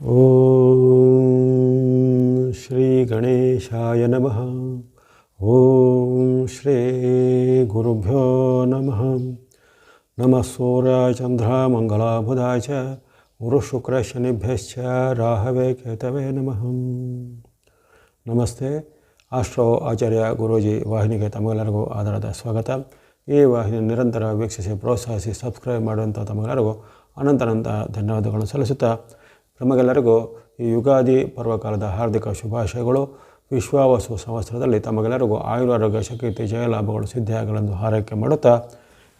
ಓಂ ಶ್ರೀ ಗಣೇಶಾಯ ನಮಃ ಓಂ ಶ್ರೀ ಗುರುಭ್ಯೋ ನಮಃ ನಮಃ ಸೂರ್ಯಾಯ ಚಂದ್ರ ಮಂಗಳಾಬುಧಾಯ ಚ ಗುರು ಶುಕ್ರ ಶನಿಭ್ಯಶ್ಚ ರಾಹವೇ ಕೇತವೇ ನಮಃ ನಮಸ್ತೆ ಆಸ್ಟ್ರೋ ಆಚಾರ್ಯ ಗುರೂಜಿ ವಾಹಿನಿಗೆ ತಮಗೆಲ್ಲರಿಗೂ ಆಧಾರದ ಸ್ವಾಗತ ಈ ವಾಹಿನಿ ನಿರಂತರ ವೀಕ್ಷಿಸಿ ಪ್ರೋತ್ಸಾಹಿಸಿ ಸಬ್ಸ್ಕ್ರೈಬ್ ಮಾಡುವಂಥ ತಮಗೆಲ್ಲರಿಗೂ ಅನಂತನಂತ ಧನ್ಯವಾದಗಳನ್ನು ಸಲ್ಲಿಸುತ್ತಾ ನಮಗೆಲ್ಲರಿಗೂ ಈ ಯುಗಾದಿ ಪರ್ವಕಾಲದ ಹಾರ್ದಿಕ ಶುಭಾಶಯಗಳು. ವಿಶ್ವಾವಸು ಸಂವತ್ಸರದಲ್ಲಿ ತಮಗೆಲ್ಲರಿಗೂ ಆಯುರಾರೋಗ್ಯ ಶಕ್ತಿ ಜಯಲಾಭಗಳು ಸಿದ್ಧಿಯಾಗಲೆಂದು ಹಾರೈಕೆ ಮಾಡುತ್ತಾ,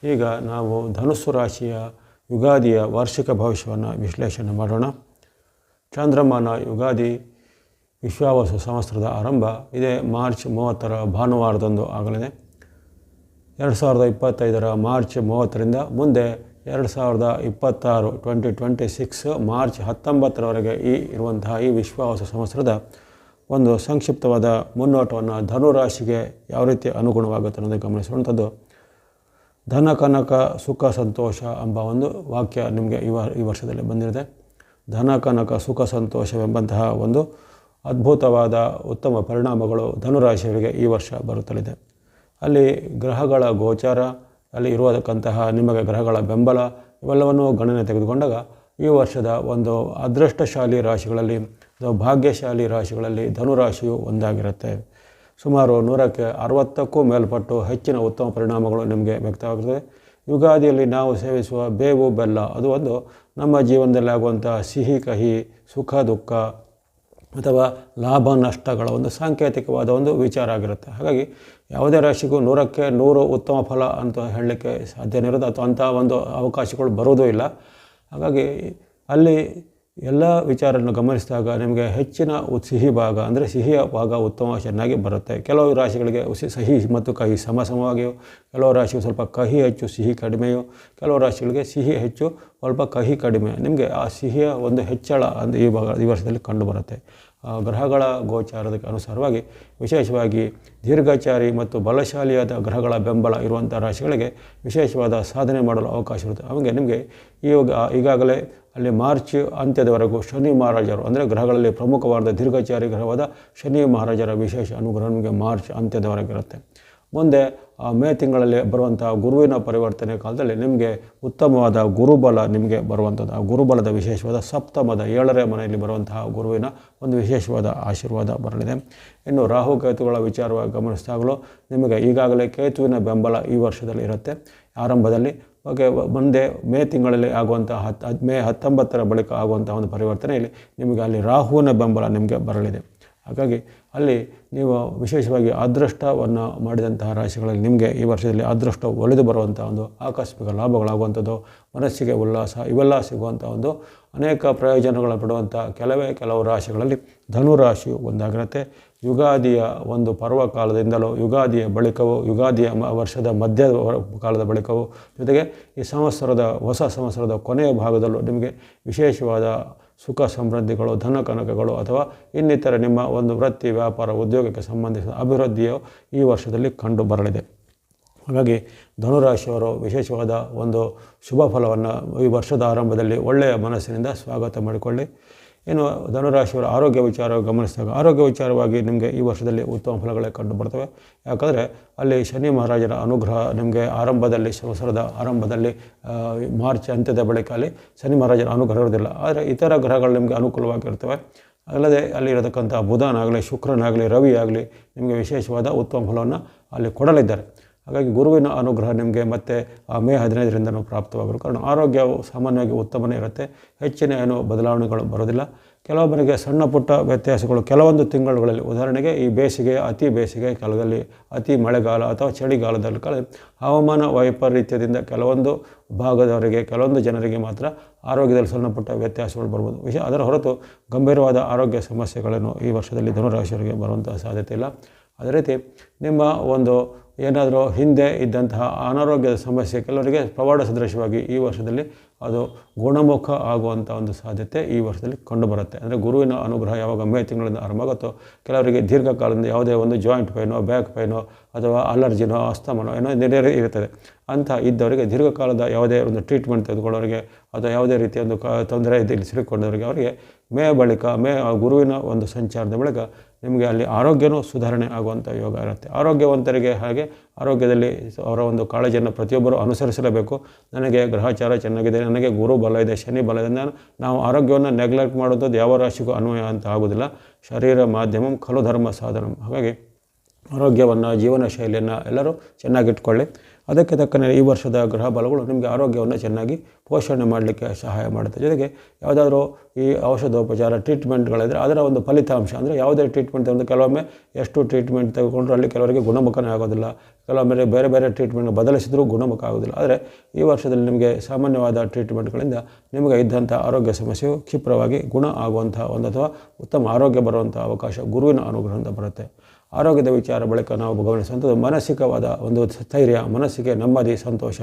ಈಗ ನಾವು ಧನುಸ್ಸು ರಾಶಿಯ ಯುಗಾದಿಯ ವಾರ್ಷಿಕ ಭವಿಷ್ಯವನ್ನು ವಿಶ್ಲೇಷಣೆ ಮಾಡೋಣ. ಚಾಂದ್ರಮಾನ ಯುಗಾದಿ ವಿಶ್ವಾವಸು ಸಂವತ್ಸರದ ಆರಂಭ, ಇದೇ ಮಾರ್ಚ್ ಮೂವತ್ತರ ಭಾನುವಾರದಂದು ಆಗಲಿದೆ. ಎರಡು ಸಾವಿರದ ಇಪ್ಪತ್ತೈದರ ಮಾರ್ಚ್ ಮೂವತ್ತರಿಂದ ಮುಂದೆ ಎರಡು ಸಾವಿರದ ಇಪ್ಪತ್ತಾರು ಟ್ವೆಂಟಿ ಟ್ವೆಂಟಿ ಸಿಕ್ಸ್ ಮಾರ್ಚ್ ಹತ್ತೊಂಬತ್ತರವರೆಗೆ ಈ ಇರುವಂತಹ ಈ ವಿಶ್ವಾಸ ಸಂವತ್ಸರದ ಒಂದು ಸಂಕ್ಷಿಪ್ತವಾದ ಮುನ್ನೋಟವನ್ನು ಧನುರಾಶಿಗೆ ಯಾವ ರೀತಿ ಅನುಗುಣವಾಗುತ್ತೆ ಅನ್ನೋದನ್ನು ಗಮನಿಸುವಂಥದ್ದು ಧನ ಕನಕ ಸುಖ ಸಂತೋಷ ಎಂಬ ಒಂದು ವಾಕ್ಯ ನಿಮಗೆ ಈ ಈ ವರ್ಷದಲ್ಲಿ ಬಂದಿದೆ ಧನ ಕನಕ ಸುಖ ಸಂತೋಷವೆಂಬಂತಹ ಒಂದು ಅದ್ಭುತವಾದ ಉತ್ತಮ ಪರಿಣಾಮಗಳು ಧನುರಾಶಿಯವರಿಗೆ ಈ ವರ್ಷ ಬರುತ್ತಲಿದೆ. ಅಲ್ಲಿ ಗ್ರಹಗಳ ಗೋಚಾರ ಅಲ್ಲಿ ಇರುವುದಕ್ಕಂತಹ ನಿಮಗೆ ಗ್ರಹಗಳ ಬೆಂಬಲ ಇವೆಲ್ಲವನ್ನು ಗಣನೆ ತೆಗೆದುಕೊಂಡಾಗ ಈ ವರ್ಷದ ಒಂದು ಅದೃಷ್ಟಶಾಲಿ ರಾಶಿಗಳಲ್ಲಿ, ಅಥವಾ ಭಾಗ್ಯಶಾಲಿ ರಾಶಿಗಳಲ್ಲಿ ಧನುರಾಶಿಯು ಒಂದಾಗಿರುತ್ತೆ. ಸುಮಾರು ನೂರಕ್ಕೆ ಅರವತ್ತಕ್ಕೂ ಮೇಲ್ಪಟ್ಟು ಹೆಚ್ಚಿನ ಉತ್ತಮ ಪರಿಣಾಮಗಳು ನಿಮಗೆ ವ್ಯಕ್ತವಾಗುತ್ತದೆ ಯುಗಾದಿಯಲ್ಲಿ ನಾವು ಸೇವಿಸುವ ಬೇವು, ಬೆಲ್ಲ, ಅದು ಒಂದು ನಮ್ಮ ಜೀವನದಲ್ಲಿ ಆಗುವಂಥ ಸಿಹಿ, ಕಹಿ, ಸುಖ, ದುಃಖ ಅಥವಾ ಲಾಭ ನಷ್ಟಗಳ ಒಂದು ಸಾಂಕೇತಿಕವಾದ ಒಂದು ವಿಚಾರ ಆಗಿರುತ್ತೆ. ಹಾಗಾಗಿ ಯಾವುದೇ ರಾಶಿಗೂ ನೂರಕ್ಕೆ ನೂರು ಉತ್ತಮ ಫಲ ಅಂತ ಹೇಳಲಿಕ್ಕೆ ಸಾಧ್ಯನೇ ಇರೋದು. ಅಥವಾ ಅಂಥ ಒಂದು ಅವಕಾಶಗಳು ಬರೋದೂ ಇಲ್ಲ. ಹಾಗಾಗಿ ಅಲ್ಲಿ ಎಲ್ಲ ವಿಚಾರವನ್ನು ಗಮನಿಸಿದಾಗ ನಿಮಗೆ ಹೆಚ್ಚಿನ ಸಿಹಿ ಭಾಗ ಅಂದರೆ ಸಿಹಿಯ ಭಾಗ ಉತ್ತಮ ಚೆನ್ನಾಗಿ ಬರುತ್ತೆ. ಕೆಲವು ರಾಶಿಗಳಿಗೆ ಸಿಹಿ ಮತ್ತು ಕಹಿ ಸಮ ಸಮವಾಗಿಯೂ, ಕೆಲವು ರಾಶಿಗೆ ಸ್ವಲ್ಪ ಕಹಿ ಹೆಚ್ಚು, ಸಿಹಿ ಕಡಿಮೆಯೋ, ಕೆಲವು ರಾಶಿಗಳಿಗೆ ಸಿಹಿ ಹೆಚ್ಚು, ಸ್ವಲ್ಪ ಕಹಿ ಕಡಿಮೆ. ನಿಮಗೆ ಆ ಸಿಹಿಯ ಒಂದು ಹೆಚ್ಚಳ ಅಂದರೆ ಈ ಭಾಗ, ಈ ವರ್ಷದಲ್ಲಿ ಕಂಡುಬರುತ್ತೆ ಗ್ರಹಗಳ ಗೋಚಾರದ ಅನುಸಾರವಾಗಿ ವಿಶೇಷವಾಗಿ ದೀರ್ಘಚಾರಿ ಮತ್ತು ಬಲಶಾಲಿಯಾದ ಗ್ರಹಗಳ ಬೆಂಬಲ ಇರುವಂಥ ರಾಶಿಗಳಿಗೆ ವಿಶೇಷವಾದ ಸಾಧನೆ ಮಾಡಲು ಅವಕಾಶ ಇರುತ್ತೆ. ಹಾಗೆ ನಿಮಗೆ ಈಗ ಈಗಾಗಲೇ ಅಲ್ಲಿ ಮಾರ್ಚ್ ಅಂತ್ಯದವರೆಗೂ ಶನಿ ಮಹಾರಾಜರು, ಅಂದರೆ ಗ್ರಹಗಳಲ್ಲಿ ಪ್ರಮುಖವಾದ ದೀರ್ಘಚಾರಿ ಗ್ರಹವಾದ ಶನಿ ಮಹಾರಾಜರ ವಿಶೇಷ ಅನುಗ್ರಹ ನಿಮಗೆ ಮಾರ್ಚ್ ಅಂತ್ಯದವರೆಗೆ ಇರುತ್ತೆ. ಮುಂದೆ ಮೇ ತಿಂಗಳಲ್ಲಿ ಬರುವಂಥ ಗುರುವಿನ ಪರಿವರ್ತನೆ ಕಾಲದಲ್ಲಿ ನಿಮಗೆ ಉತ್ತಮವಾದ ಗುರುಬಲ ನಿಮಗೆ ಬರುವಂಥದ್ದು. ಆ ಗುರುಬಲದ ವಿಶೇಷವಾದ ಸಪ್ತಮದ ಏಳನೇ ಮನೆಯಲ್ಲಿ ಬರುವಂತಹ ಗುರುವಿನ ಒಂದು ವಿಶೇಷವಾದ ಆಶೀರ್ವಾದ ಬರಲಿದೆ. ಇನ್ನು ರಾಹು ಕೇತುಗಳ ವಿಚಾರವಾಗಿ ಗಮನಿಸಿದಾಗಲೂ ನಿಮಗೆ ಈಗಾಗಲೇ ಕೇತುವಿನ ಬೆಂಬಲ ಈ ವರ್ಷದಲ್ಲಿ ಇರುತ್ತೆ. ಆರಂಭದಲ್ಲಿ ಓಕೆ ಮುಂದೆ ಮೇ ತಿಂಗಳಲ್ಲಿ ಆಗುವಂಥ ಹತ್ತು ಹದ್ ಮೇ ಹತ್ತೊಂಬತ್ತರ ಬಳಿಕ ಆಗುವಂಥ ಒಂದು ಪರಿವರ್ತನೆಯಲ್ಲಿ ನಿಮಗೆ ಅಲ್ಲಿ ರಾಹುವಿನ ಬೆಂಬಲ ನಿಮಗೆ ಬರಲಿದೆ. ಹಾಗಾಗಿ ಅಲ್ಲಿ ನೀವು ವಿಶೇಷವಾಗಿ ಅದೃಷ್ಟವನ್ನು ಮಾಡಿದಂತಹ ರಾಶಿಗಳಲ್ಲಿ ನಿಮಗೆ ಈ ವರ್ಷದಲ್ಲಿ ಅದೃಷ್ಟ ಒಲಿದು ಬರುವಂಥ ಒಂದು ಆಕಸ್ಮಿಕ ಲಾಭಗಳಾಗುವಂಥದ್ದು, ಮನಸ್ಸಿಗೆ ಉಲ್ಲಾಸ ಇವೆಲ್ಲ ಸಿಗುವಂಥ ಒಂದು ಅನೇಕ ಪ್ರಯೋಜನಗಳನ್ನು ಪಡುವಂಥ ಕೆಲವೇ ಕೆಲವು ರಾಶಿಗಳಲ್ಲಿ ಧನುರಾಶಿಯು ಒಂದಾಗಿರುತ್ತೆ. ಯುಗಾದಿಯ ಒಂದು ಪರ್ವಕಾಲದಿಂದಲೂ ಯುಗಾದಿಯ ಬಳಿಕವೂ, ಯುಗಾದಿಯ ವರ್ಷದ ಮಧ್ಯ ಕಾಲದ ಬಳಿಕವೂ, ಜೊತೆಗೆ ಈ ಸಂವತ್ಸರದ ಹೊಸ ಸಂವತ್ಸರದ ಕೊನೆಯ ಭಾಗದಲ್ಲೂ ನಿಮಗೆ ವಿಶೇಷವಾದ ಸುಖ ಸಮೃದ್ಧಿಗಳು, ಧನ ಕನಕಗಳು ಅಥವಾ ಇನ್ನಿತರ ನಿಮ್ಮ ಒಂದು ವೃತ್ತಿ, ವ್ಯಾಪಾರ, ಉದ್ಯೋಗಕ್ಕೆ ಸಂಬಂಧಿಸಿದ ಅಭಿವೃದ್ಧಿಯು ಈ ವರ್ಷದಲ್ಲಿ ಕಂಡು ಬರಲಿದೆ. ಹಾಗಾಗಿ ಧನುರಾಶಿಯವರು, ವಿಶೇಷವಾದ ಒಂದು ಶುಭ ಫಲವನ್ನು ಈ ವರ್ಷದ ಆರಂಭದಲ್ಲಿ ಒಳ್ಳೆಯ ಮನಸ್ಸಿನಿಂದ ಸ್ವಾಗತ ಮಾಡಿಕೊಳ್ಳಿ. ಇನ್ನು ಧನುರಾಶಿಯವರ ಆರೋಗ್ಯ ವಿಚಾರ ಗಮನಿಸಿದಾಗ ಆರೋಗ್ಯ ವಿಚಾರವಾಗಿ ನಿಮಗೆ ಈ ವರ್ಷದಲ್ಲಿ ಉತ್ತಮ ಫಲಗಳೇ ಕಂಡು ಬರ್ತವೆ ಯಾಕಂದರೆ ಅಲ್ಲಿ ಶನಿ ಮಹಾರಾಜರ ಅನುಗ್ರಹ ನಿಮಗೆ ಆರಂಭದಲ್ಲಿ ಸಂವತ್ಸರದ ಆರಂಭದಲ್ಲಿ ಮಾರ್ಚ್ ಅಂತ್ಯದ ಬಳಿಕ ಅಲ್ಲಿ ಶನಿ ಮಹಾರಾಜರ ಅನುಗ್ರಹ ಇರೋದಿಲ್ಲ ಆದರೆ ಇತರ ಗ್ರಹಗಳು ನಿಮಗೆ ಅನುಕೂಲವಾಗಿರ್ತವೆ. ಅಲ್ಲದೆ ಅಲ್ಲಿರತಕ್ಕಂಥ ಬುಧನಾಗಲಿ, ಶುಕ್ರನಾಗಲಿ ರವಿ ಆಗಲಿ ನಿಮಗೆ ವಿಶೇಷವಾದ ಉತ್ತಮ ಫಲವನ್ನು ಅಲ್ಲಿ ಕೊಡಲಿದ್ದಾರೆ. ಹಾಗಾಗಿ ಗುರುವಿನ ಅನುಗ್ರಹ ನಿಮಗೆ ಮತ್ತೆ ಮೇ ಹದಿನೈದರಿಂದನೂ ಪ್ರಾಪ್ತವಾಗಲು ಕಾರಣ. ಆರೋಗ್ಯವು ಸಾಮಾನ್ಯವಾಗಿ ಉತ್ತಮನೇ ಇರುತ್ತೆ. ಹೆಚ್ಚಿನ ಏನು ಬದಲಾವಣೆಗಳು ಬರೋದಿಲ್ಲ. ಕೆಲವೊಬ್ಬರಿಗೆ ಸಣ್ಣ ಪುಟ್ಟ ವ್ಯತ್ಯಾಸಗಳು ಕೆಲವೊಂದು ತಿಂಗಳುಗಳಲ್ಲಿ. ಉದಾಹರಣೆಗೆ ಈ ಬೇಸಿಗೆ, ಅತಿ ಬೇಸಿಗೆ ಕಾಲದಲ್ಲಿ, ಅತಿ ಮಳೆಗಾಲ ಅಥವಾ ಚಳಿಗಾಲದಲ್ಲಿ ಕಾಲ ಹವಾಮಾನ ವೈಪರೀತ್ಯದಿಂದ ಕೆಲವೊಂದು ಭಾಗದವರಿಗೆ, ಕೆಲವೊಂದು ಜನರಿಗೆ ಮಾತ್ರ ಆರೋಗ್ಯದಲ್ಲಿ ಸಣ್ಣ ಪುಟ್ಟ ವ್ಯತ್ಯಾಸಗಳು ಬರ್ಬೋದು. ವಿಷಯ ಅದರ ಹೊರತು ಗಂಭೀರವಾದ ಆರೋಗ್ಯ ಸಮಸ್ಯೆಗಳನ್ನು ಈ ವರ್ಷದಲ್ಲಿ ಧನುರಾಶಿಯವರಿಗೆ ಬರುವಂಥ ಸಾಧ್ಯತೆ ಇಲ್ಲ. ಅದೇ ರೀತಿ ನಿಮ್ಮ ಒಂದು ಏನಾದರೂ ಹಿಂದೆ ಇದ್ದಂತಹ ಅನಾರೋಗ್ಯದ ಸಮಸ್ಯೆ ಕೆಲವರಿಗೆ ಪವಾಡ ಸದೃಶವಾಗಿ ಈ ವರ್ಷದಲ್ಲಿ ಅದು ಗುಣಮುಖ ಆಗುವಂಥ ಒಂದು ಸಾಧ್ಯತೆ ಈ ವರ್ಷದಲ್ಲಿ ಕಂಡುಬರುತ್ತೆ. ಅಂದರೆ ಗುರುವಿನ ಅನುಗ್ರಹ ಯಾವಾಗ ಮೇ ತಿಂಗಳಿಂದ ಆರಂಭ ಆಗುತ್ತೋ, ಕೆಲವರಿಗೆ ದೀರ್ಘಕಾಲದಿಂದ ಯಾವುದೇ ಒಂದು ಜಾಯಿಂಟ್ ಪೈನೋ ಬ್ಯಾಕ್ ಪೈನೋ ಅಥವಾ ಅಲರ್ಜಿನೋ ಅಸ್ತಮನೋ ಏನೋ ನೆರೆ ಇರುತ್ತದೆ. ಅಂತ ಇದ್ದವರಿಗೆ ದೀರ್ಘಕಾಲದ ಯಾವುದೇ ಒಂದು ಟ್ರೀಟ್ಮೆಂಟ್ ತೆಗೆದುಕೊಳ್ಳೋರಿಗೆ ಅಥವಾ ಯಾವುದೇ ರೀತಿಯ ಒಂದು ಕ ತೊಂದರೆ ಇಲ್ಲಿ ಸಿಲುಕೊಂಡವರಿಗೆ ಅವರಿಗೆ ಮೇ ಬಳಿಕ ಮೇ ಗುರುವಿನ ಒಂದು ಸಂಚಾರದ ಬಳಿಕ ನಿಮಗೆ ಅಲ್ಲಿ ಆರೋಗ್ಯನೂ ಸುಧಾರಣೆ ಆಗುವಂಥ ಯೋಗ ಇರುತ್ತೆ. ಆರೋಗ್ಯವಂತರಿಗೆ ಹಾಗೆ ಆರೋಗ್ಯದಲ್ಲಿ ಅವರ ಒಂದು ಕಾಳಜಿಯನ್ನು ಪ್ರತಿಯೊಬ್ಬರು ಅನುಸರಿಸಲೇಬೇಕು. ನನಗೆ ಗ್ರಹಚಾರ ಚೆನ್ನಾಗಿದೆ, ನನಗೆ ಗುರು ಬಲ ಇದೆ, ಶನಿ ಬಲ ಇದೆ, ನಾನು, ನಾವು ಆರೋಗ್ಯವನ್ನು ನೆಗ್ಲೆಕ್ಟ್ ಮಾಡೋದು ಯಾವ ರಾಶಿಗೂ ಅನ್ವಯ ಅಂತ ಆಗೋದಿಲ್ಲ. ಶರೀರ ಮಾಧ್ಯಮಂ ಖಲು ಧರ್ಮ ಸಾಧನಂ. ಹಾಗಾಗಿ ಆರೋಗ್ಯವನ್ನು ಜೀವನ ಶೈಲಿಯನ್ನು ಎಲ್ಲರೂ ಚೆನ್ನಾಗಿಟ್ಕೊಳ್ಳಿ. ಅದಕ್ಕೆ ತಕ್ಕನೆ ಈ ವರ್ಷದ ಗ್ರಹ ಬಲಗಳು ನಿಮಗೆ ಆರೋಗ್ಯವನ್ನು ಚೆನ್ನಾಗಿ ಪೋಷಣೆ ಮಾಡಲಿಕ್ಕೆ ಸಹಾಯ ಮಾಡುತ್ತೆ. ಜೊತೆಗೆ ಯಾವುದಾದ್ರೂ ಈ ಔಷಧೋಪಚಾರ ಟ್ರೀಟ್ಮೆಂಟ್ಗಳಿದ್ರೆ ಅದರ ಒಂದು ಫಲಿತಾಂಶ ಅಂದರೆ ಯಾವುದೇ ಟ್ರೀಟ್ಮೆಂಟ್ ಅಂದರೆ ಕೆಲವೊಮ್ಮೆ ಎಷ್ಟು ಟ್ರೀಟ್ಮೆಂಟ್ ತೆಗೆದುಕೊಂಡ್ರೆ ಅಲ್ಲಿ ಕೆಲವರಿಗೆ ಗುಣಮುಖನೇ ಆಗೋದಿಲ್ಲ. ಕೆಲವೊಮ್ಮೆ ಬೇರೆ ಬೇರೆ ಟ್ರೀಟ್ಮೆಂಟ್ ಬದಲಿಸಿದರೂ ಗುಣಮುಖ ಆಗೋದಿಲ್ಲ. ಆದರೆ ಈ ವರ್ಷದಲ್ಲಿ ನಿಮಗೆ ಸಾಮಾನ್ಯವಾದ ಟ್ರೀಟ್ಮೆಂಟ್ಗಳಿಂದ ನಿಮಗೆ ಇದ್ದಂಥ ಆರೋಗ್ಯ ಸಮಸ್ಯೆಯು ಕ್ಷಿಪ್ರವಾಗಿ ಗುಣ ಆಗುವಂಥ ಒಂದು ಅಥವಾ ಉತ್ತಮ ಆರೋಗ್ಯ ಬರುವಂಥ ಅವಕಾಶ ಗುರುವಿನ ಅನುಗ್ರಹದಿಂದ ಬರುತ್ತೆ. ಆರೋಗ್ಯದ ವಿಚಾರ ಬಳಿಕ ನಾವು ಗಮನಿಸುವಂಥದ್ದು ಮಾನಸಿಕವಾದ ಒಂದು ಸ್ಥೈರ್ಯ, ಮನಸ್ಸಿಗೆ ನೆಮ್ಮದಿ, ಸಂತೋಷ.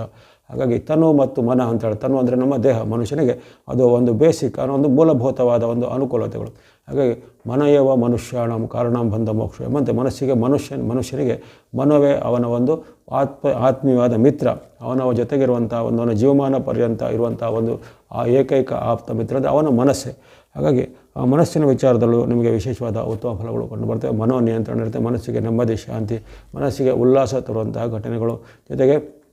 ಹಾಗಾಗಿ ತನು ಮತ್ತು ಮನ ಅಂತೇಳಿ ತನು ಅಂದರೆ ನಮ್ಮ ದೇಹ, ಮನುಷ್ಯನಿಗೆ ಅದು ಒಂದು ಬೇಸಿಕ್ ಅನ್ನೋ ಒಂದು ಮೂಲಭೂತವಾದ ಒಂದು ಅನುಕೂಲತೆಗಳು. ಹಾಗಾಗಿ ಮನಯವ ಮನುಷ್ಯಾಣಂ ಕಾರಣಂ ಬಂಧ ಮೋಕ್ಷ ಎಂಬಂತೆ ಮನಸ್ಸಿಗೆ ಮನುಷ್ಯ ಮನುಷ್ಯನಿಗೆ ಮನವೇ ಅವನ ಒಂದು ಆತ್ಮ, ಆತ್ಮೀಯವಾದ ಮಿತ್ರ. ಅವನ ಜೊತೆಗಿರುವಂಥ ಒಂದು ಅವನ ಜೀವಮಾನ ಪರ್ಯಂತ ಇರುವಂಥ ಒಂದು ಆ ಏಕೈಕ ಆಪ್ತ ಮಿತ್ರ ಅಂದರೆ ಅವನ ಮನಸ್ಸೇ. ಹಾಗಾಗಿ ಮನಸ್ಸಿನ ವಿಚಾರದಲ್ಲೂ ನಿಮಗೆ ವಿಶೇಷವಾದ ಉತ್ತಮ ಫಲಗಳು ಕಂಡು ಬರ್ತವೆ ಮನೋ ನಿಯಂತ್ರಣ ಇರುತ್ತೆ. ಮನಸ್ಸಿಗೆ ನೆಮ್ಮದಿ, ಶಾಂತಿ, ಮನಸ್ಸಿಗೆ ಉಲ್ಲಾಸ ತರುವಂತಹ ಘಟನೆಗಳು. ಜೊತೆಗೆ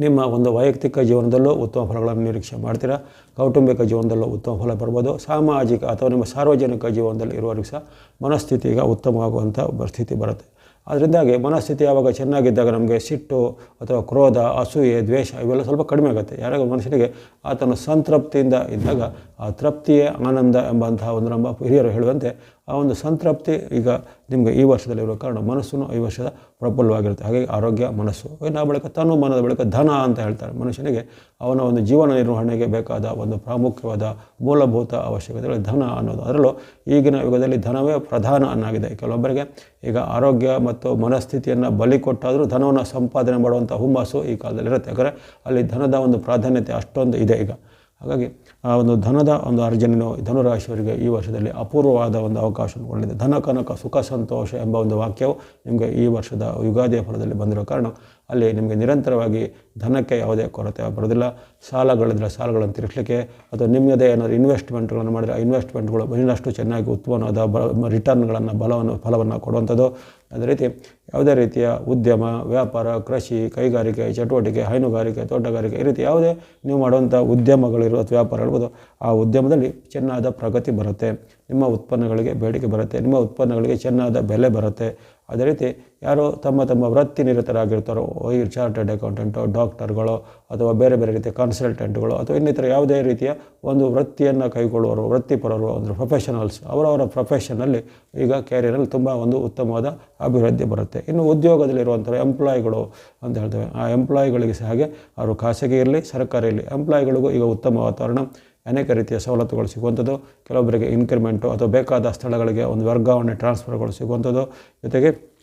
ನಿಮ್ಮ ಒಂದು ವೈಯಕ್ತಿಕ ಜೀವನದಲ್ಲೂ ಉತ್ತಮ ಫಲಗಳನ್ನು ನಿರೀಕ್ಷೆ ಮಾಡ್ತೀರಾ? ಕೌಟುಂಬಿಕ ಜೀವನದಲ್ಲೂ ಉತ್ತಮ ಫಲ ಬರ್ಬೋದು. ಸಾಮಾಜಿಕ ಅಥವಾ ನಿಮ್ಮ ಸಾರ್ವಜನಿಕ ಜೀವನದಲ್ಲಿ ಇರುವವರಿಗೆ ಸಹ ಮನಸ್ಥಿತಿ ಈಗ ಉತ್ತಮವಾಗುವಂಥ ಪರಿಸ್ಥಿತಿ ಬರುತ್ತೆ. ಅದರಿಂದಾಗಿ ಮನಸ್ಥಿತಿ ಯಾವಾಗ ಚೆನ್ನಾಗಿದ್ದಾಗ ನಮಗೆ ಸಿಟ್ಟು ಅಥವಾ ಕ್ರೋಧ, ಅಸೂಯೆ, ದ್ವೇಷ ಇವೆಲ್ಲ ಸ್ವಲ್ಪ ಕಡಿಮೆ ಆಗುತ್ತೆ. ಯಾರಾಗ ಮನುಷ್ಯನಿಗೆ ಆತನ ಸಂತೃಪ್ತಿಯಿಂದ ಇದ್ದಾಗ ಆ ತೃಪ್ತಿಯೇ ಆನಂದ ಎಂಬಂತಹ ಒಂದು ನಮ್ಮ ಹಿರಿಯರು ಹೇಳುವಂತೆ ಆ ಒಂದು ಸಂತೃಪ್ತಿ ಈಗ ನಿಮಗೆ ಈ ವರ್ಷದಲ್ಲಿರೋ ಕಾರಣ ಮನಸ್ಸು ಈ ವರ್ಷದ ಪ್ರಬಲವಾಗಿರುತ್ತೆ. ಹಾಗಾಗಿ ಆರೋಗ್ಯ, ಮನಸ್ಸು, ಇನ್ನು ಆ ಬಳಿಕ ತನು ಮನದ ಬಳಿಕ ಧನ ಅಂತ ಹೇಳ್ತಾರೆ. ಮನುಷ್ಯನಿಗೆ ಅವನ ಒಂದು ಜೀವನ ನಿರ್ವಹಣೆಗೆ ಬೇಕಾದ ಒಂದು ಪ್ರಾಮುಖ್ಯವಾದ ಮೂಲಭೂತ ಅವಶ್ಯಕತೆಗಳು ಧನ ಅನ್ನೋದು. ಅದರಲ್ಲೂ ಈಗಿನ ಯುಗದಲ್ಲಿ ಧನವೇ ಪ್ರಧಾನ ಅನ್ನಾಗಿದೆ. ಕೆಲವೊಬ್ಬರಿಗೆ ಈಗ ಆರೋಗ್ಯ ಮತ್ತು ಮನಸ್ಥಿತಿಯನ್ನು ಬಲಿ ಕೊಟ್ಟಾದರೂ ಧನವನ್ನು ಸಂಪಾದನೆ ಮಾಡುವಂಥ ಹುಮ್ಮಸ್ಸು ಈ ಕಾಲದಲ್ಲಿ ಇರುತ್ತೆ ಯಾಕಂದರೆ ಅಲ್ಲಿ ಧನದ ಒಂದು ಪ್ರಾಧಾನ್ಯತೆ ಅಷ್ಟೊಂದು ಇದೆ ಈಗ. ಹಾಗಾಗಿ ಆ ಒಂದು ಧನದ ಒಂದು ಅರ್ಜನೆಯು ಧನುರಾಶಿಯವರಿಗೆ ಈ ವರ್ಷದಲ್ಲಿ ಅಪೂರ್ವವಾದ ಒಂದು ಅವಕಾಶವನ್ನು ಕೊಂಡಿದೆ ಧನ, ಕನಕ, ಸುಖ, ಸಂತೋಷ ಎಂಬ ಒಂದು ವಾಕ್ಯವು ನಿಮಗೆ ಈ ವರ್ಷದ ಯುಗಾದಿಯ ಫಲದಲ್ಲಿ ಬಂದಿರೋ ಕಾರಣ ಅಲ್ಲಿ ನಿಮಗೆ ನಿರಂತರವಾಗಿ ಧನಕ್ಕೆ ಯಾವುದೇ ಕೊರತೆ ಬರೋದಿಲ್ಲ ಸಾಲಗಳಿದ್ರೆ ಸಾಲಗಳನ್ನು ತೀರಿಸಲಿಕ್ಕೆ ಅಥವಾ ನಿಮ್ಮದೇ ಏನಾದರೂ ಇನ್ವೆಸ್ಟ್ಮೆಂಟ್ಗಳನ್ನು ಮಾಡಿದರೆ ಆ ಇನ್ವೆಸ್ಟ್ಮೆಂಟ್ಗಳು ಇನ್ನಷ್ಟು ಚೆನ್ನಾಗಿ ಉತ್ಪನ್ನವಾದ ಬ, ರಿಟರ್ನ್ಗಳನ್ನು ಬಲವನ್ನು, ಫಲವನ್ನು ಕೊಡುವಂಥದ್ದು. ಅದೇ ರೀತಿ ಯಾವುದೇ ರೀತಿಯ ಉದ್ಯಮ, ವ್ಯಾಪಾರ, ಕೃಷಿ, ಕೈಗಾರಿಕೆ, ಚಟುವಟಿಕೆ, ಹೈನುಗಾರಿಕೆ, ತೋಟಗಾರಿಕೆ, ಈ ರೀತಿ ಯಾವುದೇ ನೀವು ಮಾಡುವಂಥ ಉದ್ಯಮಗಳಿರೋ ಅಥವಾ ವ್ಯಾಪಾರ ಇರ್ಬೋದು, ಆ ಉದ್ಯಮದಲ್ಲಿ ಚೆನ್ನಾದ ಪ್ರಗತಿ ಬರುತ್ತೆ. ನಿಮ್ಮ ಉತ್ಪನ್ನಗಳಿಗೆ ಬೇಡಿಕೆ ಬರುತ್ತೆ. ನಿಮ್ಮ ಉತ್ಪನ್ನಗಳಿಗೆ ಚೆನ್ನಾದ ಬೆಲೆ ಬರುತ್ತೆ. ಅದೇ ರೀತಿ ಯಾರು ತಮ್ಮ ತಮ್ಮ ವೃತ್ತಿ ನಿರತರಾಗಿರ್ತಾರೋ ಈ ಚಾರ್ಟೆಡ್ ಅಕೌಂಟೆಂಟು, ಡಾಕ್ಟರ್ಗಳು, ಅಥವಾ ಬೇರೆ ಬೇರೆ ರೀತಿಯ ಕನ್ಸಲ್ಟೆಂಟ್ಗಳು, ಅಥವಾ ಇನ್ನಿತರ ಯಾವುದೇ ರೀತಿಯ ಒಂದು ವೃತ್ತಿಯನ್ನು ಕೈಗೊಳ್ಳುವರು, ವೃತ್ತಿಪರರು, ಅಂದರೆ ಪ್ರೊಫೆಷನಲ್ಸ್ ಅವರವರ ಪ್ರೊಫೆಷನಲ್ಲಿ ಈಗ ಕ್ಯಾರಿಯರಲ್ಲಿ ತುಂಬ ಒಂದು ಉತ್ತಮವಾದ ಅಭಿವೃದ್ಧಿ ಬರುತ್ತೆ. ಇನ್ನು ಉದ್ಯೋಗದಲ್ಲಿರುವಂಥ ಎಂಪ್ಲಾಯ್ಗಳು ಅಂತ ಹೇಳ್ತೇವೆ. ಆ ಎಂಪ್ಲಾಯ್ಗಳಿಗೆ ಸಹ ಹಾಗೆ ಅವರು ಖಾಸಗಿ ಇರಲಿ, ಸರ್ಕಾರಿ ಇರಲಿ ಎಂಪ್ಲಾಯ್ಗಳಿಗೂ ಈಗ ಉತ್ತಮ ವಾತಾವರಣ, ಅನೇಕ ರೀತಿಯ ಸವಲತ್ತುಗಳು ಸಿಗುವಂಥದ್ದು. ಕೆಲವೊಬ್ಬರಿಗೆ ಇನ್ಕ್ರಿಮೆಂಟು ಅಥವಾ ಬೇಕಾದ ಸ್ಥಳಗಳಿಗೆ ಒಂದು ವರ್ಗಾವಣೆ ಟ್ರಾನ್ಸ್ಫರ್ಗಳು ಸಿಗುವಂಥದ್ದು. ಜೊತೆಗೆ